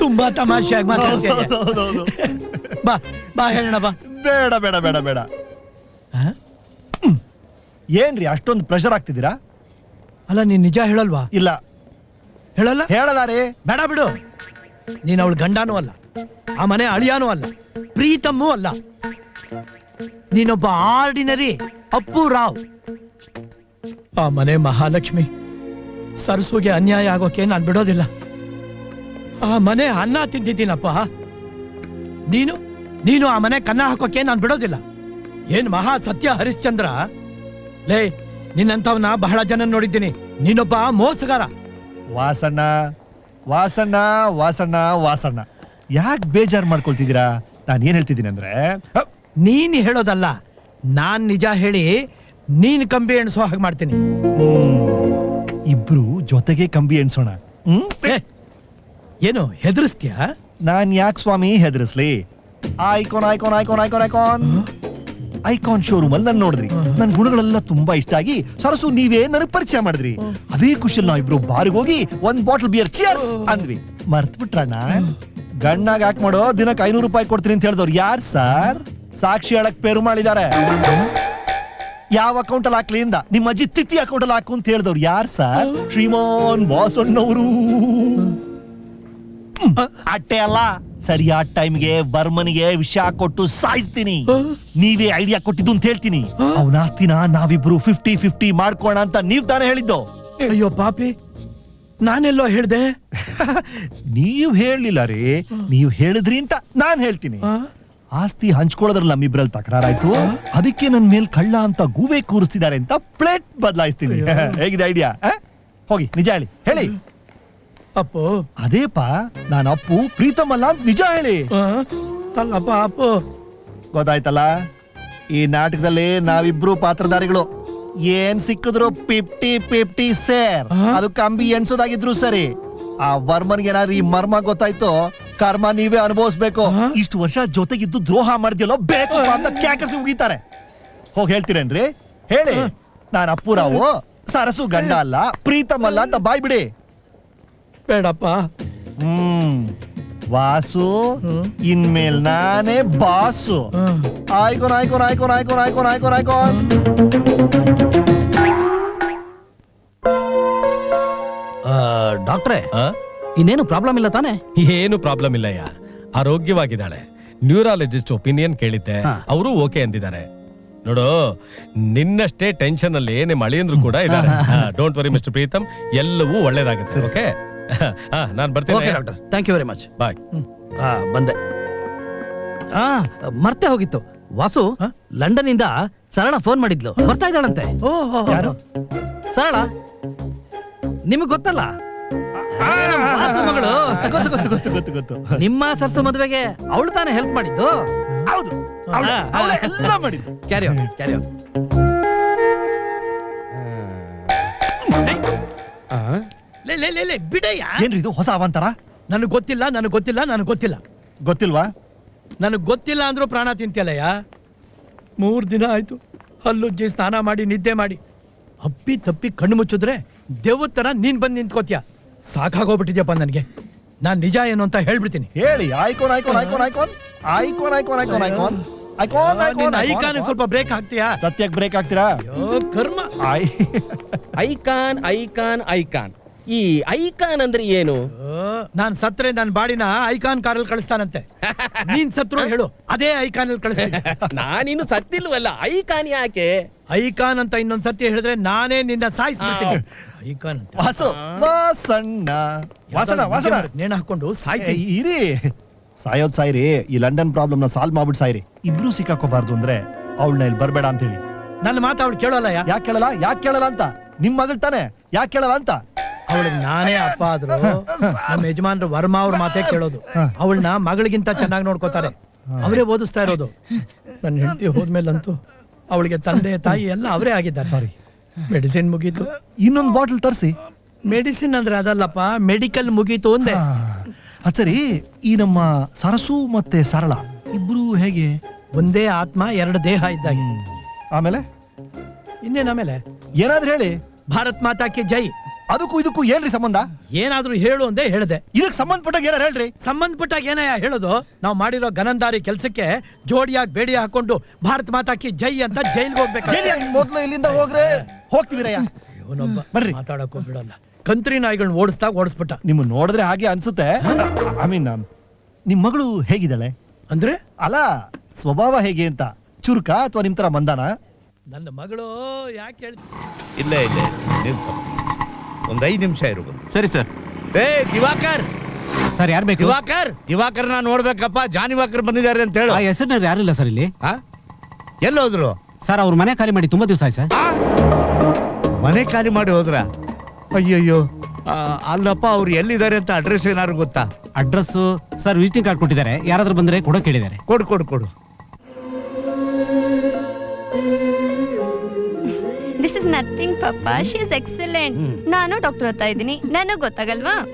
ತುಂಬಾ ತಮಾಷೆಯಾಗಿ ಮಾತಾಡ್ತೀಯ ಹೌದೌದು. ಬಾ ಬಾ ಹೇಳೋಣ ಬಾ. ಬೇಡ ಬೇಡ ಬೇಡ ಬೇಡ. ಆ? ಏನ್ರಿ ಅಷ್ಟೊಂದು ಪ್ರೆಷರ್ ಆಗ್ತಿದ್ದೀರಾ? ಅಲ್ಲ ನೀನ್ ನಿಜ ಹೇಳಲ್ವಾ? ಇಲ್ಲ. ಹೇಳಲ್ಲ? ಹೇಳಲ್ಲ ರೀ. ಬೇಡ ಬಿಡು. ನೀನ್ ಅವಳು ಗಂಡನೂ ಅಲ್ಲ ಆ ಮನೆ ಅಳಿಯಾನೂ ಅಲ್ಲ ಪ್ರೀತಮ್ಮೂ ಅಲ್ಲ. ನೀನೊಬ್ಬ ಆರ್ಡಿನರಿ ಅಪ್ಪು ರಾವ್. ಆ ಮನೆ ಮಹಾಲಕ್ಷ್ಮಿ ಸರಸುಗೆ ಅನ್ಯಾಯ ಆಗೋಕೆ ನಾನು ಬಿಡೋದಿಲ್ಲ. ಆ ಮನೆ ಅನ್ನ ತಿಂದಿದ್ದೀನಪ್ಪ. ನೀನು? ನೀನು ಆ ಮನೆ ಕನ್ನ ಹಾಕೋಕೆ ನಾನು ಬಿಡೋದಿಲ್ಲ. ಏನ್ ಮಹಾ ಸತ್ಯ ಹರಿಶ್ಚಂದ್ರ? ಲೇ ನಿನ್ನಂಥವ್ನ ಬಹಳ ಜನ ನೋಡಿದ್ದೀನಿ. ನೀನೊಬ್ಬ ಮೋಸಗಾರ. ವಾಸಣ್ಣ ವಾಸಣ್ಣ ವಾಸಣ್ಣ ವಾಸಣ್ಣ. ಯಾಕೆ ಬೇಜಾರ್ ಮಾಡ್ಕೊಳ್ತಿದ್ದೀರಾ? ನಾನು ಏನ್ ಹೇಳ್ತಿದ್ದೀನಿ ಅಂದ್ರೆ ನೀನ್ ಹೇಳೋದಲ್ಲ. ನಾನ್ ನಿಜ ಹೇಳಿ ನೀನ್ ಕಂಬಿ ಎಣಿಸೋ ಹಾಗೆ ಮಾಡ್ತೀನಿ. ಇಬ್ರು ಜೊತೆಗೆ ಕಂಬಿ ಎಣಿಸೋಣ. ಹ್ಮ್? ಏನು ಹೆದರ್ಸ್ತೀಯ? ನಾನ್ ಯಾಕೆ ಸ್ವಾಮಿ ಹೆದರ್ಸ್ಲಿ? Ikon Ikon Ikon Ikon Ikon Ikon showroom ಅಲ್ಲಿ ನನ್ ನೋಡಿದ್ರಿ. ನನ್ ಗುಣಗಳೆಲ್ಲ ತುಂಬಾ ಇಷ್ಟ ಆಗಿ ಸರಸು ನೀವೇ ನನ್ನ ಪರಿಚಯ ಮಾಡಿದ್ರಿ. ಅದೇ ಖುಷಿಯಲ್ಲಿ ನಾವ್ ಇಬ್ರು ಬಾರಿಗೆ ಹೋಗಿ ಒಂದ್ ಬಾಟಲ್ ಬಿಯರ್ ಚಿಯರ್ಸ್ ಅಂದ್ವಿ. ಮರ್ತ್ ಬಿಟ್ರಣ್ಣ ಗಣ್ಣಾಗ ಹಾಕ್ ಮಾಡೋ ದಿನಕ್ಕೆ ಐನೂರು ರೂಪಾಯಿ ಕೊಡ್ತೀನಿ ಅಂತ ಹೇಳಿದವ್ರು ಯಾರ್ ಸರ್? ಸಾಕ್ಷಿ ಹೇಳಕ್ ಪೇರು ಮಾಡಿದ್ದಾರೆ. ಯಾವ ಅಕೌಂಟ್ ಅಲ್ಲಿ ಹಾಕ್ಲಿ ಇಂದ? ನಿಮ್ಮ ಅಜ್ಜಿ ತಿಥಿ ಅಕೌಂಟ್ ಅಲ್ಲಿ ಹಾಕು ಅಂತ ಹೇಳಿದವ್ರು ಯಾರ್ ಸರ್? ಶ್ರೀಮಾನ್ ಬಾಸಣ್ಣವರು ಅಟ್ಟೆ ಅಲ್ಲ. ಸರಿಯಾದ ಟೈಮ್ಗೆ ಬರ್ಮನ್ಗೆ ವಿಷ ಕೊಟ್ಟು ಸಾಯಿಸ್ತೀನಿ. ನೀವೇ ಐಡಿಯಾ ಕೊಟ್ಟಿದ್ದು ಅಂತ ಹೇಳ್ತೀನಿ. ಅವನ ಆಸ್ತಿನ ನಾವಿಬ್ರು ಫಿಫ್ಟಿ ಫಿಫ್ಟಿ ಮಾಡ್ಕೋಣ ಅಂತ ನೀವ್ ತಾನೇ ಹೇಳಿದ್ದು. ಅಯ್ಯೋ ಪಾಪಿ. ನಾನೆಲ್ಲೋ ಹೇಳ್ದೆ? ನೀವ್ ಹೇಳಿಲ್ಲ ರೀ. ನೀವ್ ಹೇಳಿದ್ರಿ ಅಂತ ನಾನ್ ಹೇಳ್ತೀನಿ? ಆಸ್ತಿ ಹಂಚ್ಕೊಳ್ಳೋದ್ರಲ್ಲಿ ನಮ್ಮಿಬ್ರಲ್ಲಿ ತಕರಾರಾಯ್ತು. ಅದಕ್ಕೆ ನನ್ ಮೇಲ್ ಕಳ್ಳ ಅಂತ ಗೂಬೆ ಕೂರಿಸ್ತಿದ್ದಾರೆ ಅಂತ ಪ್ಲೇಟ್ ಬದಲಾಯಿಸ್ತೀನಿ. ಹೇಗಿದೆ ಐಡಿಯಾ? ಹೋಗಿ ನಿಜ ಹೇಳಿ. ಹೇಳಿ. ಅಪ್ಪು. ಅದೇಪಾ ನಾನು ಅಪ್ಪು ಪ್ರೀತಮ್ ಅಲ್ಲ ಅಂತ ನಿಜ ಹೇಳಿ? ಅಲ್ಲಪ್ಪ ಅಪ್ಪು. ಗೊತ್ತಾಯ್ತಲ್ಲ? ಈ ನಾಟಕದಲ್ಲಿ ನಾವಿಬ್ರು ಪಾತ್ರಧಾರಿಗಳು. ಏನ್ ಸಿಕ್ಕಿದ್ರು ಫಿಫ್ಟಿ ಫಿಫ್ಟಿ ಸೇರ್. ಅದು ಕಂಬಿ ಎಣ್ಸೋದಾಗಿದ್ರು ಸರಿ. ಆ ವರ್ಮನ್ಗೆ ಏನಾದ್ರು ಈ ಮರ್ಮ ಗೊತ್ತಾಯ್ತು ಕರ್ಮ ನೀವೇ ಅನುಭವಿಸ್ಬೇಕು? ಇಷ್ಟು ವರ್ಷ ಜೊತೆಗಿದ್ದು ದ್ರೋಹ ಮಾಡಿದ್ಯಲ್ಲೋ ಬೇಕು ಅಂತ ಕ್ಯಾಕರ್ಸಿ ಉಗಿತಾರೆ. ಹೋಗಿ ಹೇಳ್ತೀರೇನ್ರಿ? ಹೇಳಿ. ನಾನು ಅಪ್ಪುರಾವು ಸರಸು ಗಂಡ ಅಲ್ಲ ಪ್ರೀತಮ್ ಅಲ್ಲ ಅಂತ ಬಾಯ್ ಬಿಡಿ ಬೇಡಪ್ಪ. ಹ್ಮ್ ವಾಸು. ಇನ್ಮೇಲ್ ನಾನೇ ಬಾಸು. ಆಯ್ಕೋನ್ ಆಯ್ಕೋನ್ ಆಯ್ಕೋನ್ ಆಯ್ಕೋನ್ ಆಯ್ಕೋನ್ ಆಯ್ಕೋನ್ ಆಯ್ಕೋನ್. ಡಾಕ್ಟ್ರೆ ಇನ್ನೇನು ಪ್ರಾಬ್ಲಮ್ ಇಲ್ಲ ತಾನೆ? ಏನು ಪ್ರಾಬ್ಲಮ್ ಇಲ್ಲಯ್ಯ. ಆರೋಗ್ಯವಾಗಿದ್ದಾಳೆ. ನ್ಯೂರಾಲಜಿಸ್ಟ್ ಒಪಿನಿಯನ್ ಕೇಳಿದ್ದೆ. ಅವರು ಓಕೆ ಅಂದಿದ್ದಾರೆ. ನೋಡು ನಿನ್ನಷ್ಟೇ ಟೆನ್ಷನ್ ಅಲ್ಲಿ ನಿಮ್ಮ ಅಳಿಯಂದ್ರು ಕೂಡ ಇದ್ದಾರೆ. Don't worry mister Preetham. ಎಲ್ಲವೂ ಒಳ್ಳೇದಾಗುತ್ತೆ ಓಕೆ ನಾನ್ ಓಕೆ ಬರ್ತೀನಿ doctor thank you very much bye ಆ ಬಂದೆ. ಆ ಮರ್ತೆ ಹೋಗಿತ್ತು. ವಾಸು ಹ? ಲಂಡನ್ ಇಂದ ಸರಳ ಫೋನ್ ಮಾಡಿದ್ಲು. ಬರ್ತಾ ಇದ್ದಾಳಂತೆ. ಓಹೋ ಯಾರು? ಸರಳ? ನಿಮಗ್ ಗೊತ್ತಲ್ಲ? ವಾಸು ಮಗಳು. ಗೊತ್ತು ಗೊತ್ತು ಗೊತ್ತು ಗೊತ್ತು ಗೊತ್ತು. ನಿಮ್ಮ ಸರ್ಸು ಮದುವೆಗೆ ಅವಳು ತಾನೇ ಹೆಲ್ಪ್ ಮಾಡಿದ್ದು? ಹೌದು. ಅವ್ಳೆ-. ಎಲ್ಲ ಮಾಡಿದ್ದು. ಕ್ಯಾರಿ ಕ್ಯಾರಿ ಲೇ ಲೇ ಲೇ ಲೇ ಬಿಡಯ್ಯ. ಏನ್ರಿ ಇದು ಹೊಸ ಅವಾಂತರ? ನನಗೆ ಗೊತ್ತಿಲ್ಲ ನನಗೆ ಗೊತ್ತಿಲ್ಲ ನನಗೆ ಗೊತ್ತಿಲ್ಲ. ಗೊತ್ತಿಲ್ವಾ? ನನಗೆ ಗೊತ್ತಿಲ್ಲ ಅಂದ್ರೂ ಪ್ರಾಣ ತಿಂತಿಯಲ್ಲಯ್ಯ? ಮೂರು ದಿನ ಆಯ್ತು ಹಲ್ಲುಜ್ಜಿ ಸ್ನಾನ ಮಾಡಿ ನಿದ್ದೆ ಮಾಡಿ. ಅಪ್ಪಿ ತಪ್ಪಿ ಕಣ್ಣು ಮುಚ್ಚಿದ್ರೆ ದೇವತ್ತರ ಥರ ನೀನ್ ಬಂದ್ ನಿಂತ್ಕೋತೀಯ? ಸಾಕಾಗೋಗ್ಬಿಟ್ಟಿದ್ಯಪ್ಪ ನನಗೆ. ನಾನ್ ನಿಜ ಏನು ಅಂತ ಹೇಳ್ಬಿಡ್ತೀನಿ. ಹೇಳಿ Ikon Ikon Ikon Ikon Ikon Ikon Ikon Ikon Ikon Ikon Ikon. ಸ್ವಲ್ಪ ಬ್ರೇಕ್ ಹಾಕ್ತೀಯಾ? ಸತ್ಯಕ್ಕೆ ಬ್ರೇಕ್ ಆಗ್ತೀರಾ ಅಯ್ಯೋ, ಕರ್ಮ. I Ikon Ikon Ikon. ಈ ಐಕಾನ್ ಅಂದ್ರೆ ಏನು? ನಾನ್ ಸತ್ರೆ ನನ್ ಬಾಡಿನ ಐಕಾನ್ ಕಾರಲ್ಲಿ ಕಳಿಸ್ತಾನಂತೆ. ನೀನ್ ಸತ್ರು ಹೇಳು ಅದೇ ಐಕಾನ್ ಅಲ್ಲಿ ಕಳಿಸ್ತೀನಿ. ನಾನಿನ್ನು ಸತ್ತಿಲ್ವಲ್ಲ ಐಕಾನ್ ಯಾಕೆ? ಐಕಾನ್ ಅಂತ ಇನ್ನೊಂದ್ ಸತ್ಯ ಹೇಳಿದ್ರೆ ನಾನೇ ನಿನ್ನ ಸಾಯಿಸ್ಬಿಡ್ತೀನಿ. ಐಕಾನ್ ಅಂತ. ವಾಸು ವಾಸಣ್ಣ. ವಾಸಣ ವಾಸಣ ನೇಣ ಹಾಕೊಂಡು ಏ, ಸಾಯ್ತೀನಿ ಇರಿ. ಸಾಯೋದ್ ಸಾಯ್ರಿ ಈ ಲಂಡನ್ ಪ್ರಾಬ್ಲಮ್ನ ಸಾಲ್ವ್ ಮಾಡ್ಬಿಟ್ ಸಾಯ್ರಿ. ಇಬ್ರು ಸಿಕ್ಕಾಕೋಬಾರ್ದು ಅಂದ್ರೆ ಅವಳನ್ನ ಇಲ್ಲಿ ಬರ್ಬೇಡ ಅಂತ ಹೇಳಿ. ನನ್ನ ಮಾತು ಅವಳು ಕೇಳೋಲ್ಲ ಯಾಕೆ ಕೇಳಲ್ಲ? ಯಾಕೆ ಕೇಳಲ್ಲ ಅಂತ? ನಿಮ್ ಮಗಳ್ ತಾನೆ? ಯಾಕೆ ಕೇಳಲ್ಲ ಅಂತ? ಅವಳಿಗೆ ನಾನೇ ಅಪ್ಪ ಆದ್ರು ನಮ್ಮ ಯಜಮಾನ್ರು ವರ್ಮಾ ಅವ್ರ ಮಾತೇ ಕೇಳೋದು. ಅವಳನ್ನ ಮಗಳಿಗಿಂತ ಚೆನ್ನಾಗಿ ನೋಡ್ಕೋತಾರೆ. ಅವರೇ ಓದಿಸ್ತಾ ಇರೋದು. ನನ್ನ ಹೆಂಡತಿ ಹೋದ್ಮೇಲಂತೂ ಅವಳಿಗೆ ತಂದೆ ತಾಯಿ ಎಲ್ಲ ಅವರೇ ಆಗಿದ್ದಾರೆ. ಸಾರಿ ಮೆಡಿಸಿನ್ ಮುಗೀತು. ಇನ್ನೊಂದು ಬಾಟಲ್ ತರಿಸಿ. ಮೆಡಿಸಿನ್ ಅಂದ್ರೆ ಅದಲ್ಲಪ್ಪ ಮೆಡಿಕಲ್ ಮುಗೀತು ಅಂದೆ. ಸರಿ. ಈ ನಮ್ಮ ಸರಸು ಮತ್ತೆ ಸರಳ ಇಬ್ರು ಹೇಗೆ? ಒಂದೇ ಆತ್ಮ ಎರಡು ದೇಹ ಇದ್ದಾಗೆ. ಆಮೇಲೆ? ಇನ್ನೇನ್ ಆಮೇಲೆ? ಏನಾದ್ರೂ ಹೇಳಿ. ಭಾರತ್ ಮಾತಾಕೆ ಜೈ. ಅದಕ್ಕೂ ಇದಕ್ಕೂ ಏನ್ರಿ ಸಂಬಂಧ? ಏನಾದ್ರೂ ಹೇಳು ಅಂದೆ ಹೇಳಿದೆ. ಇದಕ್ ಸಂಬಂಧಪಟ್ಟಾಗ ಏನಾರ ಹೇಳ್ರಿ? ಸಂಬಂಧಪಟ್ಟಾಗ ಏನಯ್ಯ ಹೇಳೋದು ನಾವು ಮಾಡಿರೋ ಗನಂದಾರಿ ಕೆಲ್ಸಕ್ಕೆ ಜೋಡಿಯಾಗಿ ಬೇಡಿ ಹಾಕೊಂಡು ಭಾರತ್ ಮಾತಾಕಿ ಜೈ ಅಂತ ಜೈಲ್ಗೆ ಹೋಗ್ಬೇಕು ಮೊದ್ಲು ಇಲ್ಲಿಂದ ಹೋಗ್ರೆ ಹೋಗ್ತೀವಿರಯ್ಯ. ಇವನೊಬ್ಬ ಬರ್ರಿ. ಮಾತಾಡಕ್ಕೂ ಬಿಡಲ್ಲ ಕಂತ್ರಿ ನಾಯಿಗಳನ್ನ ಓಡಿಸ್ದಾಗ ಓಡಿಸ್ಬಿಟ್ಟ. ನಿಮ್ಮ ನೋಡಿದ್ರೆ ಹಾಗೆ ಅನ್ಸುತ್ತೆ. ಐ ಮೀನ್ ನಿಮ್ ಮಗಳು ಹೇಗಿದ್ದಾಳೆ? ಅಂದ್ರೆ? ಅಲ್ಲ ಸ್ವಭಾವ ಹೇಗೆ ಅಂತ? ಚುರುಕ ಅಥವಾ ನಿಮ್ ತರ ಮಂದಾನ? ನನ್ನ ಮಗಳು ಯಾಕೆ ಹೇಳ್ತಿ ಇಲ್ಲೇ ಇಲ್ಲೇ ನಿಂತು ಒಂದ್ ಐದ್ ನಿಮಿಷ ಇರ್ಬೋದು. ಸರಿ ಸರ್. ಏ ದಿವಾಕರ್! ಸರ್ ಯಾರು ಬೇಕು? ದಿವಾಕರ್! ದಿವಾಕರ್ ನಾ ನೋಡ್ಬೇಕಪ್ಪ ಜಾನಿವಾಕರ್ ಬಂದಿದ್ದಾರೆ ಅಂತ ಹೇಳು. ಆ ಹೆಸರಿನ ಯಾರಿಲ್ಲ ಸರ್ ಇಲ್ಲಿ? ಆ? ಎಲ್ಲೋದ್ರು? ಸರ್ ಅವ್ರ ಮನೆ ಖಾಲಿ ಮಾಡಿ ತುಂಬಾ ದಿವಸ ಆಯ್ತು ಸರ್. ಆ? ಮನೆ ಖಾಲಿ ಮಾಡಿ ಹೋದ್ರ? ಅಯ್ಯಯ್ಯೋ. ಆ, ಅಲ್ಲಪ್ಪ ಅವ್ರು ಎಲ್ಲಿದ್ದಾರೆ ಅಂತ ಅಡ್ರೆಸ್ ಏನಾದ್ರು ಗೊತ್ತಾ? ಅಡ್ರೆಸ್ ಸರ್ ವಿಸಿಟಿಂಗ್ ಕಾರ್ಡ್ ಕೊಟ್ಟಿದ್ದಾರೆ. ಯಾರಾದ್ರೂ ಬಂದ್ರೆ ಕೊಡೋ ಕೇಳಿದ್ದಾರೆ. ಕೊಡು ಕೊಡು ಕೊಡು. This is nothing papa she is excellent ನಾನು ಡಾಕ್ಟರ್ ಓದ್ತಾ ಇದ್ದೀನಿ. ನನಗ್ ಗೊತ್ತಾಗಲ್ವಾ?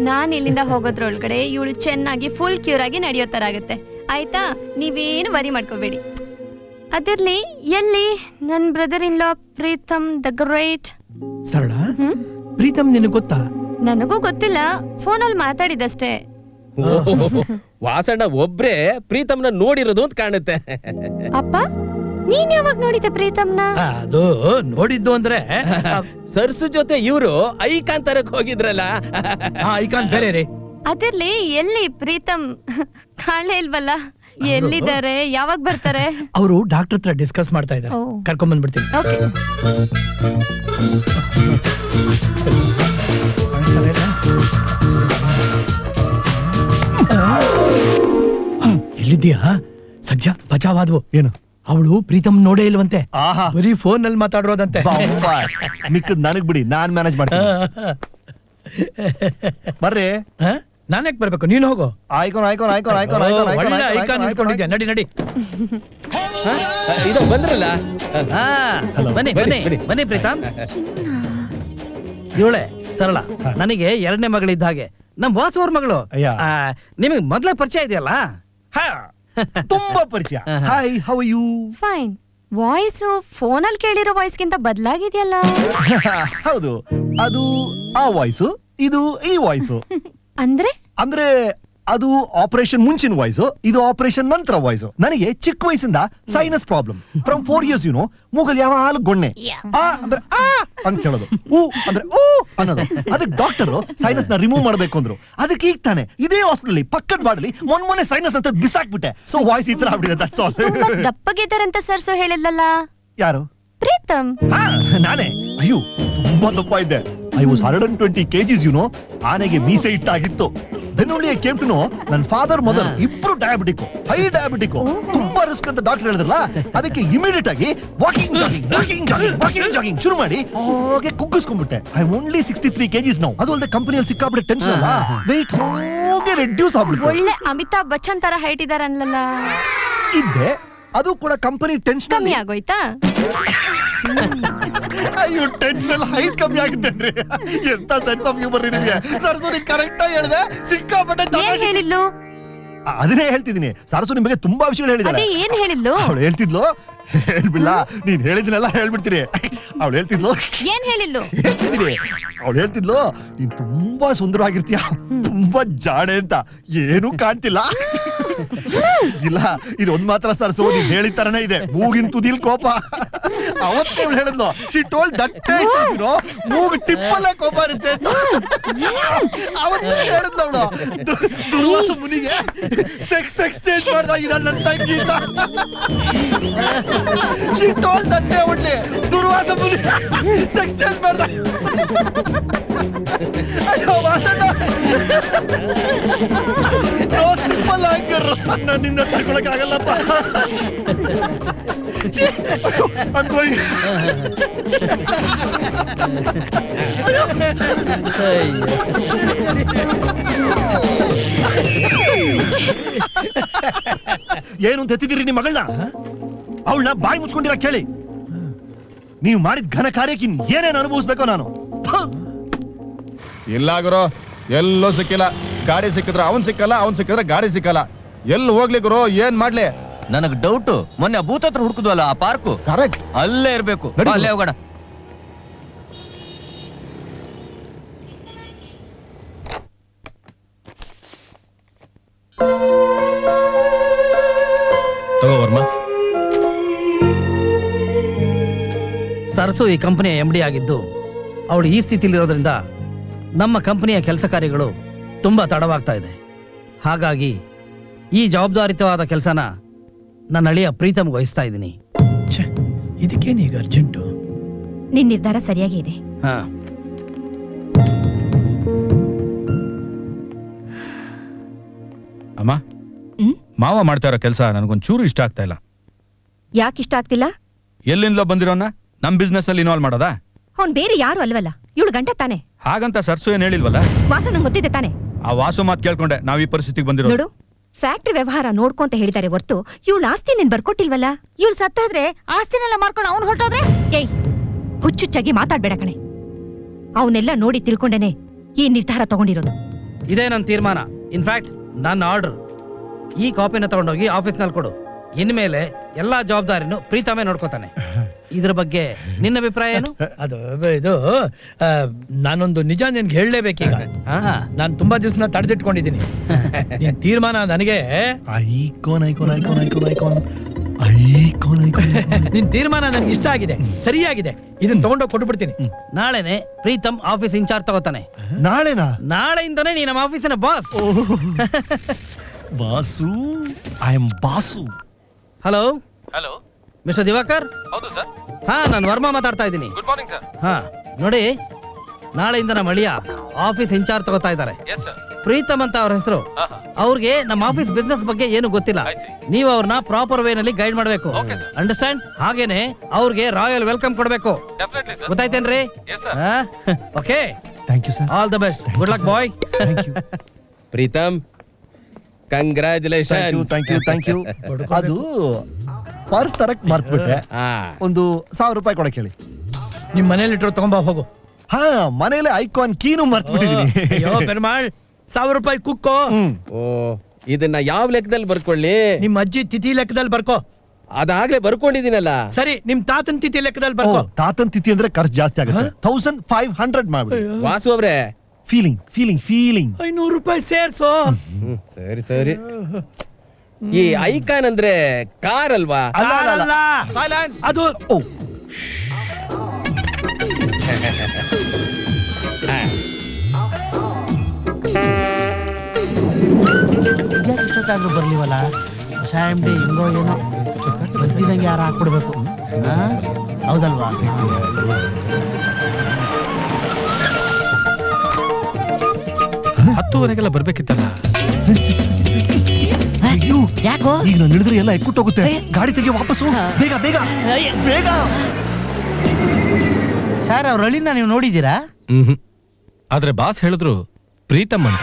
ನಾನು ಇಲ್ಲಿಂದ ಹೋಗೋದ್ರೊಳಗಡೆ ಇವಳು ಚೆನ್ನಾಗಿ ಫುಲ್ ಕ್ಯೂರ್ ಆಗಿ ನಡೆಯೋ ತರ ಆಗುತ್ತೆ. ಆಯ್ತಾ? ನೀವೇನು ವರಿ ಮಾಡ್ಕೋಬೇಡಿ. ಅದಿರ್ಲಿ ಎಲ್ಲಿ? ನನ್ brother in law Preetham the great. Sarala ಹ್ಮ್? ಪ್ರೀತಮ್ ನಿನಗೆ ಗೊತ್ತಾ? ನನಗೂ ಗೊತ್ತಿಲ್ಲ. ಫೋನಲ್ಲಿ ಮಾತಾಡಿದಷ್ಟೇ. ಓಹೋ, ವಾಸಣ್ಣ ಒಬ್ರೇ ಪ್ರೀತಮ್ನ ನೋಡಿರೋದು ಅಂತ ಕಾಣುತ್ತೆ. ಅಪ್ಪ? ನೀನ್ ಯಾವಾಗ ನೋಡಿದ ಪ್ರೀತಮ್ನ? ಆ, ಅದು ನೋಡಿದ್ದು ಅಂದ್ರೆ ಸರ್ಸು ಜೊತೆ ಇವರು ಐಕಾನ್ ತರಕ್ ಹೋಗಿದ್ರಲ್ಲ. ಆ ಐಕಾನ್ ಬೇರೆ ರೀ. ಅದರಲ್ಲಿ ಎಲ್ಲಿ ಪ್ರೀತಮ್? ಕಾಣಲೇ ಇಲ್ವಲ್ಲ? ಎಲ್ಲಿದ್ದಾರೆ? ಯಾವಾಗ ಬರ್ತಾರೆ? ಅವರು ಡಾಕ್ಟರ್ ಹತ್ರ ಡಿಸ್ಕಸ್ ಮಾಡ್ತಾ ಇದ್ದಾರೆ. ಕರ್ಕೊಂಡ್ ಬಂದ್ಬಿಡ್ತೀನಿ. ಓಕೆ. ಎಲ್ಲಿದ್ದೀಯಾ? ಸದ್ಯ ಬಚಾವಾದ್ವು ಏನು? ಅವಳು ಪ್ರೀತಮ್ ನೋಡೇ ಇಲ್ವಂತೆ. ಆಹಾ. ಬರೀ ಫೋನ್ನಲ್ಲಿ ಮಾತಾಡೋದಂತೆ ಮಿಕ್ಕದ್ ನನಗ್ ಬಿಡಿ ನಾನ್ ಮ್ಯಾನೇಜ್ ಮಾಡ್ತೀನಿ. ಬರ್ರಿ. ನಾನ್ಯಾಕ್ ಬರ್ಬೇಕು? ನೀನು ಹೋಗು. ಐಕಾನ್ ಐಕಾನ್ ಐಕಾನ್ ಐಕಾನ್ ಓ, ಐಕಾನ್ ಐಕಾನ್ ಒಳ್ಳೆ ಐಕಾನ್ icon ಇಟ್ಕೊಂಡಿದ್ಯಾ. ನಡಿ ನಡಿ. ಇದು ಬಂದ್ರಲ್ಲ? ಬನ್ನಿ ಬನ್ನಿ ಬನ್ನಿ ಪ್ರೀತಮ್. ಇವಳೆ ಸರಳ. ನನಗೆ ಎರಡನೇ ಮಗಳಿದ್ದ ಹಾಗೆ. ನಮ್ ಬಾಸ್ ಅವ್ರ ಮಗಳು. ಅಯ್ಯ. ಆ, ನಿಮಗೆ ಮೊದ್ಲೇ ಪರಿಚಯ ಇದೆಯಲ್ಲ? ತುಂಬಾ ಪರಿಚಯ. Hi how you fine voice ಫೋನಲ್ಲಿ ಕೇಳಿರೋ ವಾಯ್ಸ್ ಗಿಂತ ಬದಲಾಗಿದೆಯಲ್ಲ? ಹೌದು. ಅದು ಆ ವಾಯ್ಸ್ ಇದು ಈ ವಾಯ್ಸ್ ಅಂದ್ರೆ? ಅಂದ್ರೆ ಅದು ಆಪರೇಷನ್ ಮುಂಚಿನ ವಾಯ್ಸು ಇದು ಆಪರೇಷನ್ ನಂತರ ವಾಯ್ಸು ನನಗೆ ಚಿಕ್ಕ ವಯಸ್ಸಿಂದ sinus problem from four years you know ಮೂಗಲ್ ಯಾವ ಹಾಲು ಗೊಣ್ಣೆ? ಆ ಅಂದ್ರೆ ಆ ಅಂತ ಹೇಳೋದು ಊ ಅಂದ್ರೆ ಊ ಅನ್ನೋದು. ಅದಕ್ಕೆ ಡಾಕ್ಟರ್ ಸೈನಸ್ನ ರಿಮೂವ್ ಮಾಡ್ಬೇಕು ಅಂದ್ರು. ಅದಕ್ಕೆ ಈಗ ತಾನೆ ಇದೇ ಹಾಸ್ಪಿಟಲ್ ಪಕ್ಕದ ಬಾಡಲಿ ಮೊನ್ ಮೊನ್ನೆ ಸೈನಸ್ ಅಂತ ಬಿಸಾಕ್ಬಿಟ್ಟೆ. ಸೊ ವಾಯ್ಸ್ ಈ ತರ ಆಗ್ಬಿಟ್ಟಿದೆ ದಟ್ಸ್ ಆಲ್ ದಪ್ಪಗಿದ್ದಾರಂತ ಸರ್ ಸೊ ಹೇಳಿದ್ಲಲ್ಲ? ಯಾರು? ಪ್ರೀತಮ್. ಹಾ ನಾನೇ. ಅಯ್ಯೋ ತುಂಬಾ ದಪ್ಪ ಇದ್ದೆ. I was hundred and twenty KGs you know ಆನೆಗೆ ಮೀಸೆ ಇಟ್ಟಾಗಿತ್ತು. ಬೆನ್ನುಳ್ಳಿಯ ಕೇಮ್ಟುನು ನನ್ನ ಫಾದರ್ ಮದರ್ ಇಬ್ರು ಡಯಾಬಿಟಿಕ್ ಹೈ ಡಯಾಬಿಟಿಕ್ ತುಂಬಾ ರಿಸ್ಕ್ ಅಂತ ಡಾಕ್ಟರ್ ಹೇಳಿದ್ರಲ್ಲ ಅದಕ್ಕೆ ಇಮಿಡಿಯೇಟ್ ಆಗಿ walking jogging walking jogging walking jogging ಶುರು ಮಾಡಿ ಹಾಗೆ ಕುಗ್ಗಿಸ್ಕೊಂಡ್ಬಿಟ್ಟೆ. I only sixty three KGs ನಾವು ಅದು ಅಲ್ಲದೆ ಕಂಪನಿಯಲ್ಲಿ ಸಿಕ್ಕಾಬಿಟ್ಟೆ ಟೆನ್ಷನ್ ಅಲ್ಲ. ವೆಯ್ಟ್ ಹೋಗಿ ರೆಡ್ಯೂಸ್ ಆಗ್ಬಿಟ್ಟು ಒಳ್ಳೆ ಅಮಿತಾಬ್ ಬಚ್ಚನ್ ತರ ಹೈಟ್ ಇದಾರೆ ಅನ್ಲಲ್ಲ ಇದ್ದೆ ಅದು ಕೂಡ ಕಂಪನಿ ಟೆನ್ಷನ್ ಕಮ್ಮಿ ಆಗೋಯ್ತಾ? ಅಯ್ಯೋ ಟೆನ್ಷನ್ ಹೈಟ್ ಕಮ್ಮಿ ಆಗುತ್ತೆ ಎಂತ ಸೆನ್ಸ್ ಆಫ್ ಹ್ಯೂಮರ್ ನಿಮಗೆ? ಸರಸು ನೀನ್ ಕರೆಕ್ಟ್ ಆಗಿ ಹೇಳ್ದೆ ಸಿಕ್ಕಾಪಟ್ಟೆ ಏನ್ ತಮಾಷೆ. ಹೇಳಿದ್ಲು? ಅದನ್ನೇ ಹೇಳ್ತಿದ್ದೀನಿ. ಸರಸು ನಿಮಗೆ ತುಂಬಾ ವಿಷಯಗಳು ಹೇಳಿದಾರೆ ಅದೇ ಏನ್ ಹೇಳಿದ್ಲು? ಅವಳು ಹೇಳ್ತಿದ್ಲು? ಹೇಳ್ಬಿಲ್ಲ ನೀನ್ ಹೇಳಿದ್ನೆಲ್ಲ ಹೇಳ್ಬಿಡ್ತೀನಿ. ಅವಳು ಹೇಳ್ತಿದ್ಲು? ಏನ್ ಹೇಳಿದ್ಲು? ಹೇಳ್ತಿದ್ದೀನಿ. ಅವಳು ಹೇಳ್ತಿದ್ಲು ನೀನ್ ತುಂಬಾ ಸುಂದರವಾಗಿರ್ತೀಯ ತುಂಬಾ ಜಾಡೆ ಅಂತ. ಏನೂ ಕಾಣ್ತಿಲ್ಲ. ಇಲ್ಲ, ಇದು ಒಂದ್ ಮಾತ್ರ ಸರ್ ಸೋದಿ ಹೇಳಿದ ತರನೇ ಇದೆ. ಮೂಗಿನ ತುದಿಲ್ ಕೋಪ. ಅವತ್ತೇ ಅವಳು ಹೇಳಿದ್ಲು. ಶಿ ಟೋಲ್ ದಟ್ಟೆ ಮೂಗ್ ಟಿಪ್ಪಲ್ಲೇ ಕೋಪ ಇರುತ್ತೆ ಅಂತ. ಅವತ್ತೇ ಹೇಳಿದ್ಲು ಅವಳು. ದುರ್ವಾಸ ಮುನಿಗೆ ಸೆಕ್ಸ್ ಎಕ್ಸ್ಚೇಂಜ್ ಮಾಡ್ದಾಗಿದೆ ನನ್ನ ತಂಗಿ ಅಂತ ಶಿ ಟೋಲ್ ದಟ್ಟೆ ಒಳ್ಳೆ ದುರ್ವಾಸ ಮುನಿ ಸೆಕ್ಸ್ ಚೇಂಜ್ ಮಾಡ್ದ ಅಯ್ಯೋ ವಾಸಣ್ಣ ಸಿಂಪಲ್ ಆಂಕರ್ ನನ್ನಿಂದ ತಡ್ಕೊಳಕ್ ಆಗಲ್ಲಪ್ಪ going. ಏನು ಅಂತ ಎತ್ತಿದಿರಿ ನಿಮ್ಮ ಮಗಳನ್ನ? ಅವಳನ್ನ ಬಾಯಿ ಮುಚ್ಕೊಂಡಿರ ಕೇಳಿ. ನೀವು ಮಾಡಿದ ಘನ ಕಾರ್ಯಕ್ಕೆ ಏನೇನು ಅನುಭವಿಸ್ಬೇಕೋ ನಾನು? ಇಲ್ಲ ಗುರು ಎಲ್ಲೂ ಸಿಕ್ಕಿಲ್ಲ. ಗಾಡಿ ಸಿಕ್ಕಿದ್ರೆ ಅವನ್ ಸಿಕ್ಕಲ್ಲ ಅವನ್ ಸಿಕ್ಕಿದ್ರೆ ಗಾಡಿ ಸಿಕ್ಕಲ್ಲ. ಎಲ್ಲಿ ಹೋಗ್ಲಿ ಗುರು ಏನ್ ಮಾಡ್ಲಿ? ನನಗ್ ಡೌಟ್ ಮೊನ್ನೆ ಆ ಭೂತ ಹತ್ರ ಹುಡುಕುದ್ವಲ್ಲ ಆ ಪಾರ್ಕು ಕರೆಕ್ಟ್ ಅಲ್ಲೇ ಇರ್ಬೇಕು. ನಡಿ ಅಲ್ಲೇ ಹೋಗೋಣ. ತಗೋ ವರ್ಮ. ಸರಸು ಈ ಕಂಪನಿಯ ಎಂಡಿ ಆಗಿದ್ದು ಅವಳು ಈ ಸ್ಥಿತಿಲಿರೋದ್ರಿಂದ ನಮ್ಮ ಕಂಪನಿಯ ಕೆಲಸ ಕಾರ್ಯಗಳು ತುಂಬಾ ತಡವಾಗ್ತಾ ಇದೆ. ಹಾಗಾಗಿ ಈ ಜವಾಬ್ದಾರಿತವಾದ ಕೆಲಸನ ನನ್ನ ಅಳಿಯ ಪ್ರೀತಮ್ ವಹಿಸ್ತಾ ಇದ್ದೀನಿ. ಇದಕ್ಕೇನು ಈಗ ಅರ್ಜೆಂಟು? ನಿನ್ನ ನಿರ್ಧಾರ ಸರಿಯಾಗಿ ಇದೆ. ಹಾ. ಅಮ್ಮ ಹ್ಮ್? ಮಾವ ಮಾಡ್ತಾ ಇರೋ ಕೆಲಸ ನನಗೊಂಚೂರು ಇಷ್ಟ ಆಗ್ತಾ ಇಲ್ಲ. ಯಾಕೆ ಇಷ್ಟ ಆಗ್ತಿಲ್ಲ? ಎಲ್ಲಿಂದಲೋ ಬಂದಿರೋನ ನಮ್ಮ ಬಿಸ್ನೆಸ್ ಅಲ್ಲಿ ಇನ್ವಾಲ್ವ್ ಮಾಡೋದಾ? ಅವ್ನ್ ಬೇರೆ ಯಾರು ಅಲ್ವಲ್ಲ. ಇವಳು ಗಂಟ ತಾನೆ. ಹಾಗಂತ ಸರ್ಸು ಏನ್ ಹೇಳಿಲ್ವಲ್ಲ? ವಾಸು ನಂಗೆ ಗೊತ್ತಿದೆ ತಾನೆ. ಆ ವಾಸು ಮಾತು ಕೇಳ್ಕೊಂಡೆ ನಾವ್ ಈ ಪರಿಸ್ಥಿತಿಗೆ ಬಂದಿರೋ ನೋಡು ಫ್ಯಾಕ್ಟ್ರಿ ವ್ಯವಹಾರ ನೋಡ್ಕೊಂತ ಹೇಳಿದಾರೆ ಹೊರ್ತು ಇವಳು ಆಸ್ತಿ ನಿನ್ ಬರ್ಕೊಟ್ಟಿಲ್ವಲ್ಲ? ಇವಳು ಸತ್ತಾದ್ರೆ ಆಸ್ತಿನೆಲ್ಲ ಮಾಡ್ಕೊಂಡು ಅವ್ನು ಹೊರಟೋದ್ರೆ? ಏಯ್ ಹುಚ್ಚುಚ್ಚಾಗಿ ಮಾತಾಡ್ಬೇಡ ಕಣೆ. ಅವನ್ನೆಲ್ಲ ನೋಡಿ ತಿಳ್ಕೊಂಡೇನೆ ಈ ನಿರ್ಧಾರ ತಗೊಂಡಿರೋದು. ಇದೇ ನನ್ನ ತೀರ್ಮಾನ. ಇನ್ಫ್ಯಾಕ್ಟ್ ನನ್ನ ಆರ್ಡರ್. ಈ ಕಾಪಿನ ತಗೊಂಡೋಗಿ ಆಫೀಸ್ನಲ್ಲಿ ಕೊಡು. ಇನ್ಮೇಲೆ ಎಲ್ಲಾ ಜವಾಬ್ದಾರಿನೂ ಪ್ರೀತಮೇ ನೋಡ್ಕೋತಾನೆ. ಇದ್ರ ಬಗ್ಗೆ ನಿನ್ನ ಅಭಿಪ್ರಾಯ ಏನು? ಅದು ಇದು ಆ, ನಾನೊಂದು ನಿಜ ನಿನ್ಗೆ ಹೇಳಲೇಬೇಕೀಗ. ನಾನು ತುಂಬಾ ದಿವಸ ತಡೆದಿಟ್ಕೊಂಡಿದ್ದೀನಿ. ನಿನ್ ತೀರ್ಮಾನ ನನಗೆ icon icon icon icon icon. Icon icon ನಿನ್ ತೀರ್ಮಾನ ನನ್ಗೆ ಇಷ್ಟ ಆಗಿದೆ ಸರಿಯಾಗಿದೆ. ಇದನ್ನ ತಗೊಂಡೋಗಿ ಕೊಟ್ಬಿಡ್ತೀನಿ. ನಾಳೆನೆ ಪ್ರೀತಮ್ ಆಫೀಸ್ ಇನ್ಚಾರ್ಜ್ ತಗೋತಾನೆ. ನಾಳೆನಾ? ನಾಳೆಯಿಂದನೇ ನೀ ನಮ್ಮ ಆಫೀಸಿನ boss. Boss? I am boss. Hello hello mister Diwakar ಹೌದು ಸರ್ ಹಾ ನಾನು ವರ್ಮಾ ಮಾತಾಡ್ತಾ ಇದ್ದೀನಿ. ಗುಡ್ ಮಾರ್ನಿಂಗ್ ಸರ್ ಹಾ ನೋಡಿ ನಾಳೆಯಿಂದ ನಮ್ಮ ಅಳಿಯ ಆಫೀಸ್ ಇನ್ಚಾರ್ಜ್ ತಗೋತಾ ಇದ್ದಾರೆ. ಎಸ್ ಸರ್ ಪ್ರೀತಮ್ ಅಂತ ಅವ್ರ ಹೆಸರು. ಅವ್ರಿಗೆ ನಮ್ಮ ಆಫೀಸ್ ಬಿಸ್ನೆಸ್ ಬಗ್ಗೆ ಏನು ಗೊತ್ತಿಲ್ಲ. I see. ನೀವು ಅವ್ರನ್ನ ಪ್ರಾಪರ್ ವೇ ನಲ್ಲಿ ಗೈಡ್ ಮಾಡಬೇಕು. Okay, sir. ಅಂಡರ್ಸ್ಟ್ಯಾಂಡ್ ಹಾಗೇನೆ ಅವ್ರಿಗೆ ರಾಯಲ್ ವೆಲ್ಕಮ್ ಕೊಡಬೇಕು. Definitely sir ಗೊತ್ತಾಯ್ತೇನ್ರಿ? Okay thank you sir all the best good luck bye thank you Preetham you thank you thank you ಅದು ಪರ್ಸ್ ತರಕ್ ಮರ್ತ್ಬಿಟ್ಟೆ. ಒಂದು ಸಾವಿರ ರೂಪಾಯಿ ಕೊಡಕ್ಕೆ ಹೇಳಿ. ನಿಮ್ ಮನೇಲಿ ಇಟ್ಟರು ತಗೊಂಬ ಹೋಗು. ಹಾ ಮನೇಲಿ ಐಕಾನ್ ಕೀನು ಮರ್ತ್ಬಿಟ್ಟಿದೀನಿ. ಅಯ್ಯೋ ಪೆರ್ಮಾಳ್ ಸಾವಿರ ರೂಪಾಯಿ ಕುಕ್ಕೋ. ಓ ಇದನ್ನ ಯಾವ ಲೆಕ್ಕದಲ್ಲಿ ಬರ್ಕೊಳ್ಳಿ? ನಿಮ್ ಅಜ್ಜಿ ತಿಥಿ ಲೆಕ್ಕದಲ್ಲಿ ಬರ್ಕೋ. ಅದಾಗ್ಲೇ ಬರ್ಕೊಂಡಿದ್ದೀನಲ್ಲ. ಸರಿ ನಿಮ್ ತಾತನ್ ತಿಥಿ ಲೆಕ್ಕದಲ್ಲಿ ಬರ್ಕೋ. ತಾತನ್ ತಿಥಿ ಅಂದ್ರೆ ಖರ್ಚು ಜಾಸ್ತಿ ಆಗುತ್ತೆ. ತೌಸಂಡ್ ಫೈವ್ ಹಂಡ್ರೆಡ್ ಮಾಡ್ಬಿಡಿ. ವಾಸು ಅವ್ರೆ ಫೀಲಿಂಗ್ ಫೀಲಿಂಗ್ ಫೀಲಿಂಗ್ ಐನೂರು ರೂಪಾಯಿ ಸೇರ್ಸೋ. ಸರಿ ಸರಿ. ಈ ಐಕಾನ್ ಅಂದ್ರೆ ಕಾರ್ ಅಲ್ವಾ? ಅಲ್ಲ, ಅಲ್ಲ, ಅಲ್ಲ. ಅಲ್ಲ. ಅದು ಓ. ಇಷ್ಟೊತ್ತಾದ್ರೂ ಬರ್ಲಿವಲ್ಲ? ಹೊಸ ಎಂ ಡಿ ಹೆಂಗೋ ಏನೋ ಬರ್ತಿದಂಗೆ ಯಾರು ಹಾಕ್ಬಿಡ್ಬೇಕು? ಆ? ಹೌದಲ್ವಾ? ಹತ್ತುವರೆಗೆಲ್ಲ ಬರ್ಬೇಕಿತ್ತಲ್ಲ? ಅಯ್ಯೋ ಯಾಕೋ? ಈಗ ನಾನು ಹಿಡಿದ್ರೆ ಎಲ್ಲ ಎಕ್ಕುಟ್ಟೋಗುತ್ತೆ ಗಾಡಿ ತೆಗಿ ವಾಪಸ್ಸು. ಬೇಗ ಬೇಗ. ಬೇಗ. ಸರ್ ಅವ್ರ ಅಳಿನ ನೀವು ನೋಡಿದ್ದೀರಾ? ಹ್ಮ್ ಆದ್ರೆ ಬಾಸ್ ಹೇಳಿದ್ರು ಪ್ರೀತಮ್ ಅಂತ.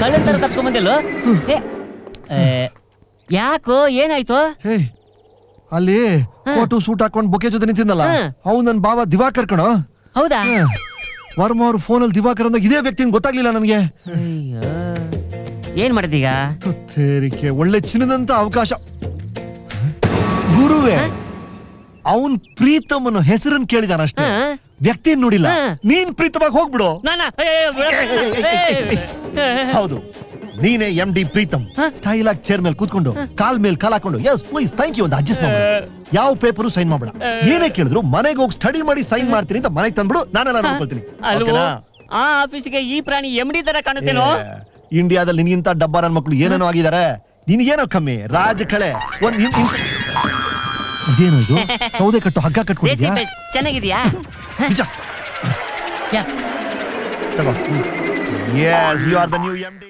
ಕಳ್ಳನ್ ತರ ಯಾಕೋ ಏನಾಯ್ತು? ಅಲ್ಲಿ ಕೋಟು ಸೂಟ್ ಹಾಕೊಂಡು ಬೊಕೆ ಜೊತೆ ನಿಂತಿದ್ದಲ್ಲ. ಅವ್ ನನ್ ಬಾವ ದಿವಾಕರ್ ಕಣ. ಹೌದಾ? ವರ್ಮ ಅವ್ರ ಫೋನಲ್ಲಿ ದಿವಾಕರ್ ಅಂದಾಗ ಇದೇ ವ್ಯಕ್ತಿ ಅಂತ ಗೊತ್ತಾಗ್ಲಿಲ್ಲ ನನಗೆ. ಏನ್ ಮಾಡಿದೀಗ? ತೇರಿಕೆ ಒಳ್ಳೆ ಚಿನ್ನದಂತ ಅವಕಾಶ. ಗುರುವೇ ಅವನ್ ಪ್ರೀತಮನ ಹೆಸರನ್ನ ಕೇಳಿದಾನಷ್ಟೇ ವ್ಯಕ್ತಿ ನೋಡಿಲ್ಲ. ನೀನ್ ಪ್ರೀತಮಾಗಿ ಹೋಗ್ಬಿಡು. ಹೌದು. ನೀನೇ ಎಂ ಡಿ ಪ್ರೀತಮ್. ಸ್ಟೈಲ್ ಆಗಿ ಚೇರ್ ಮೇಲೆ ಕೂತ್ಕೊಂಡು ಕಾಲ್ ಮೇಲೆ ಕಾಲ್ ಹಾಕೊಂಡು ಎಸ್ ಪ್ಲೀಸ್ ಥ್ಯಾಂಕ್ ಯು ಅಂತ ಅಡ್ಜಸ್ಟ್ ಮಾಡ್ಬಿಡು. ಯಾವ ಪೇಪರು ಸೈನ್ ಮಾಡ್ಬೇಡ. ಏನೇ ಕೇಳಿದ್ರು ಮನೆಗೆ ಹೋಗಿ ಸ್ಟಡಿ ಮಾಡಿ ಸೈನ್ ಮಾಡ್ತೀನಿ ಅಂತ ಮನೆಗೆ ತಂದ್ಬಿಡು ನಾನೆಲ್ಲ ನೋಡ್ಕೊಳ್ತೀನಿ ಅಲ್ವೋ? ಆ ಆಫೀಸಿಗೆ ಈ ಪ್ರಾಣಿ ಎಮ್ಡಿ ತರ ಕಾಣುತ್ತೇನೋ? ಇಂಡಿಯಾದಲ್ಲಿ ನಿನ್ಗಿಂತ ಡಬ್ಬ ನನ್ನ ಮಕ್ಳು ಏನೇನೋ ಆಗಿದ್ದಾರೆ ನಿನ್ಗೇನೋ ಕಮ್ಮಿ. ರಾಜ ಕಳೆ. ಒಂದ್ ಇದೇನು ಇದು? ಸೌದೆ ಕಟ್ಟು ಹಗ್ಗ ಕಟ್ಕೊಂಡಿದ್ಯಾ? ಚೆನ್ನಾಗಿದ್ಯಾ? ನಿಜ ಯಾ. ತಗೋ. Yes you are the new M D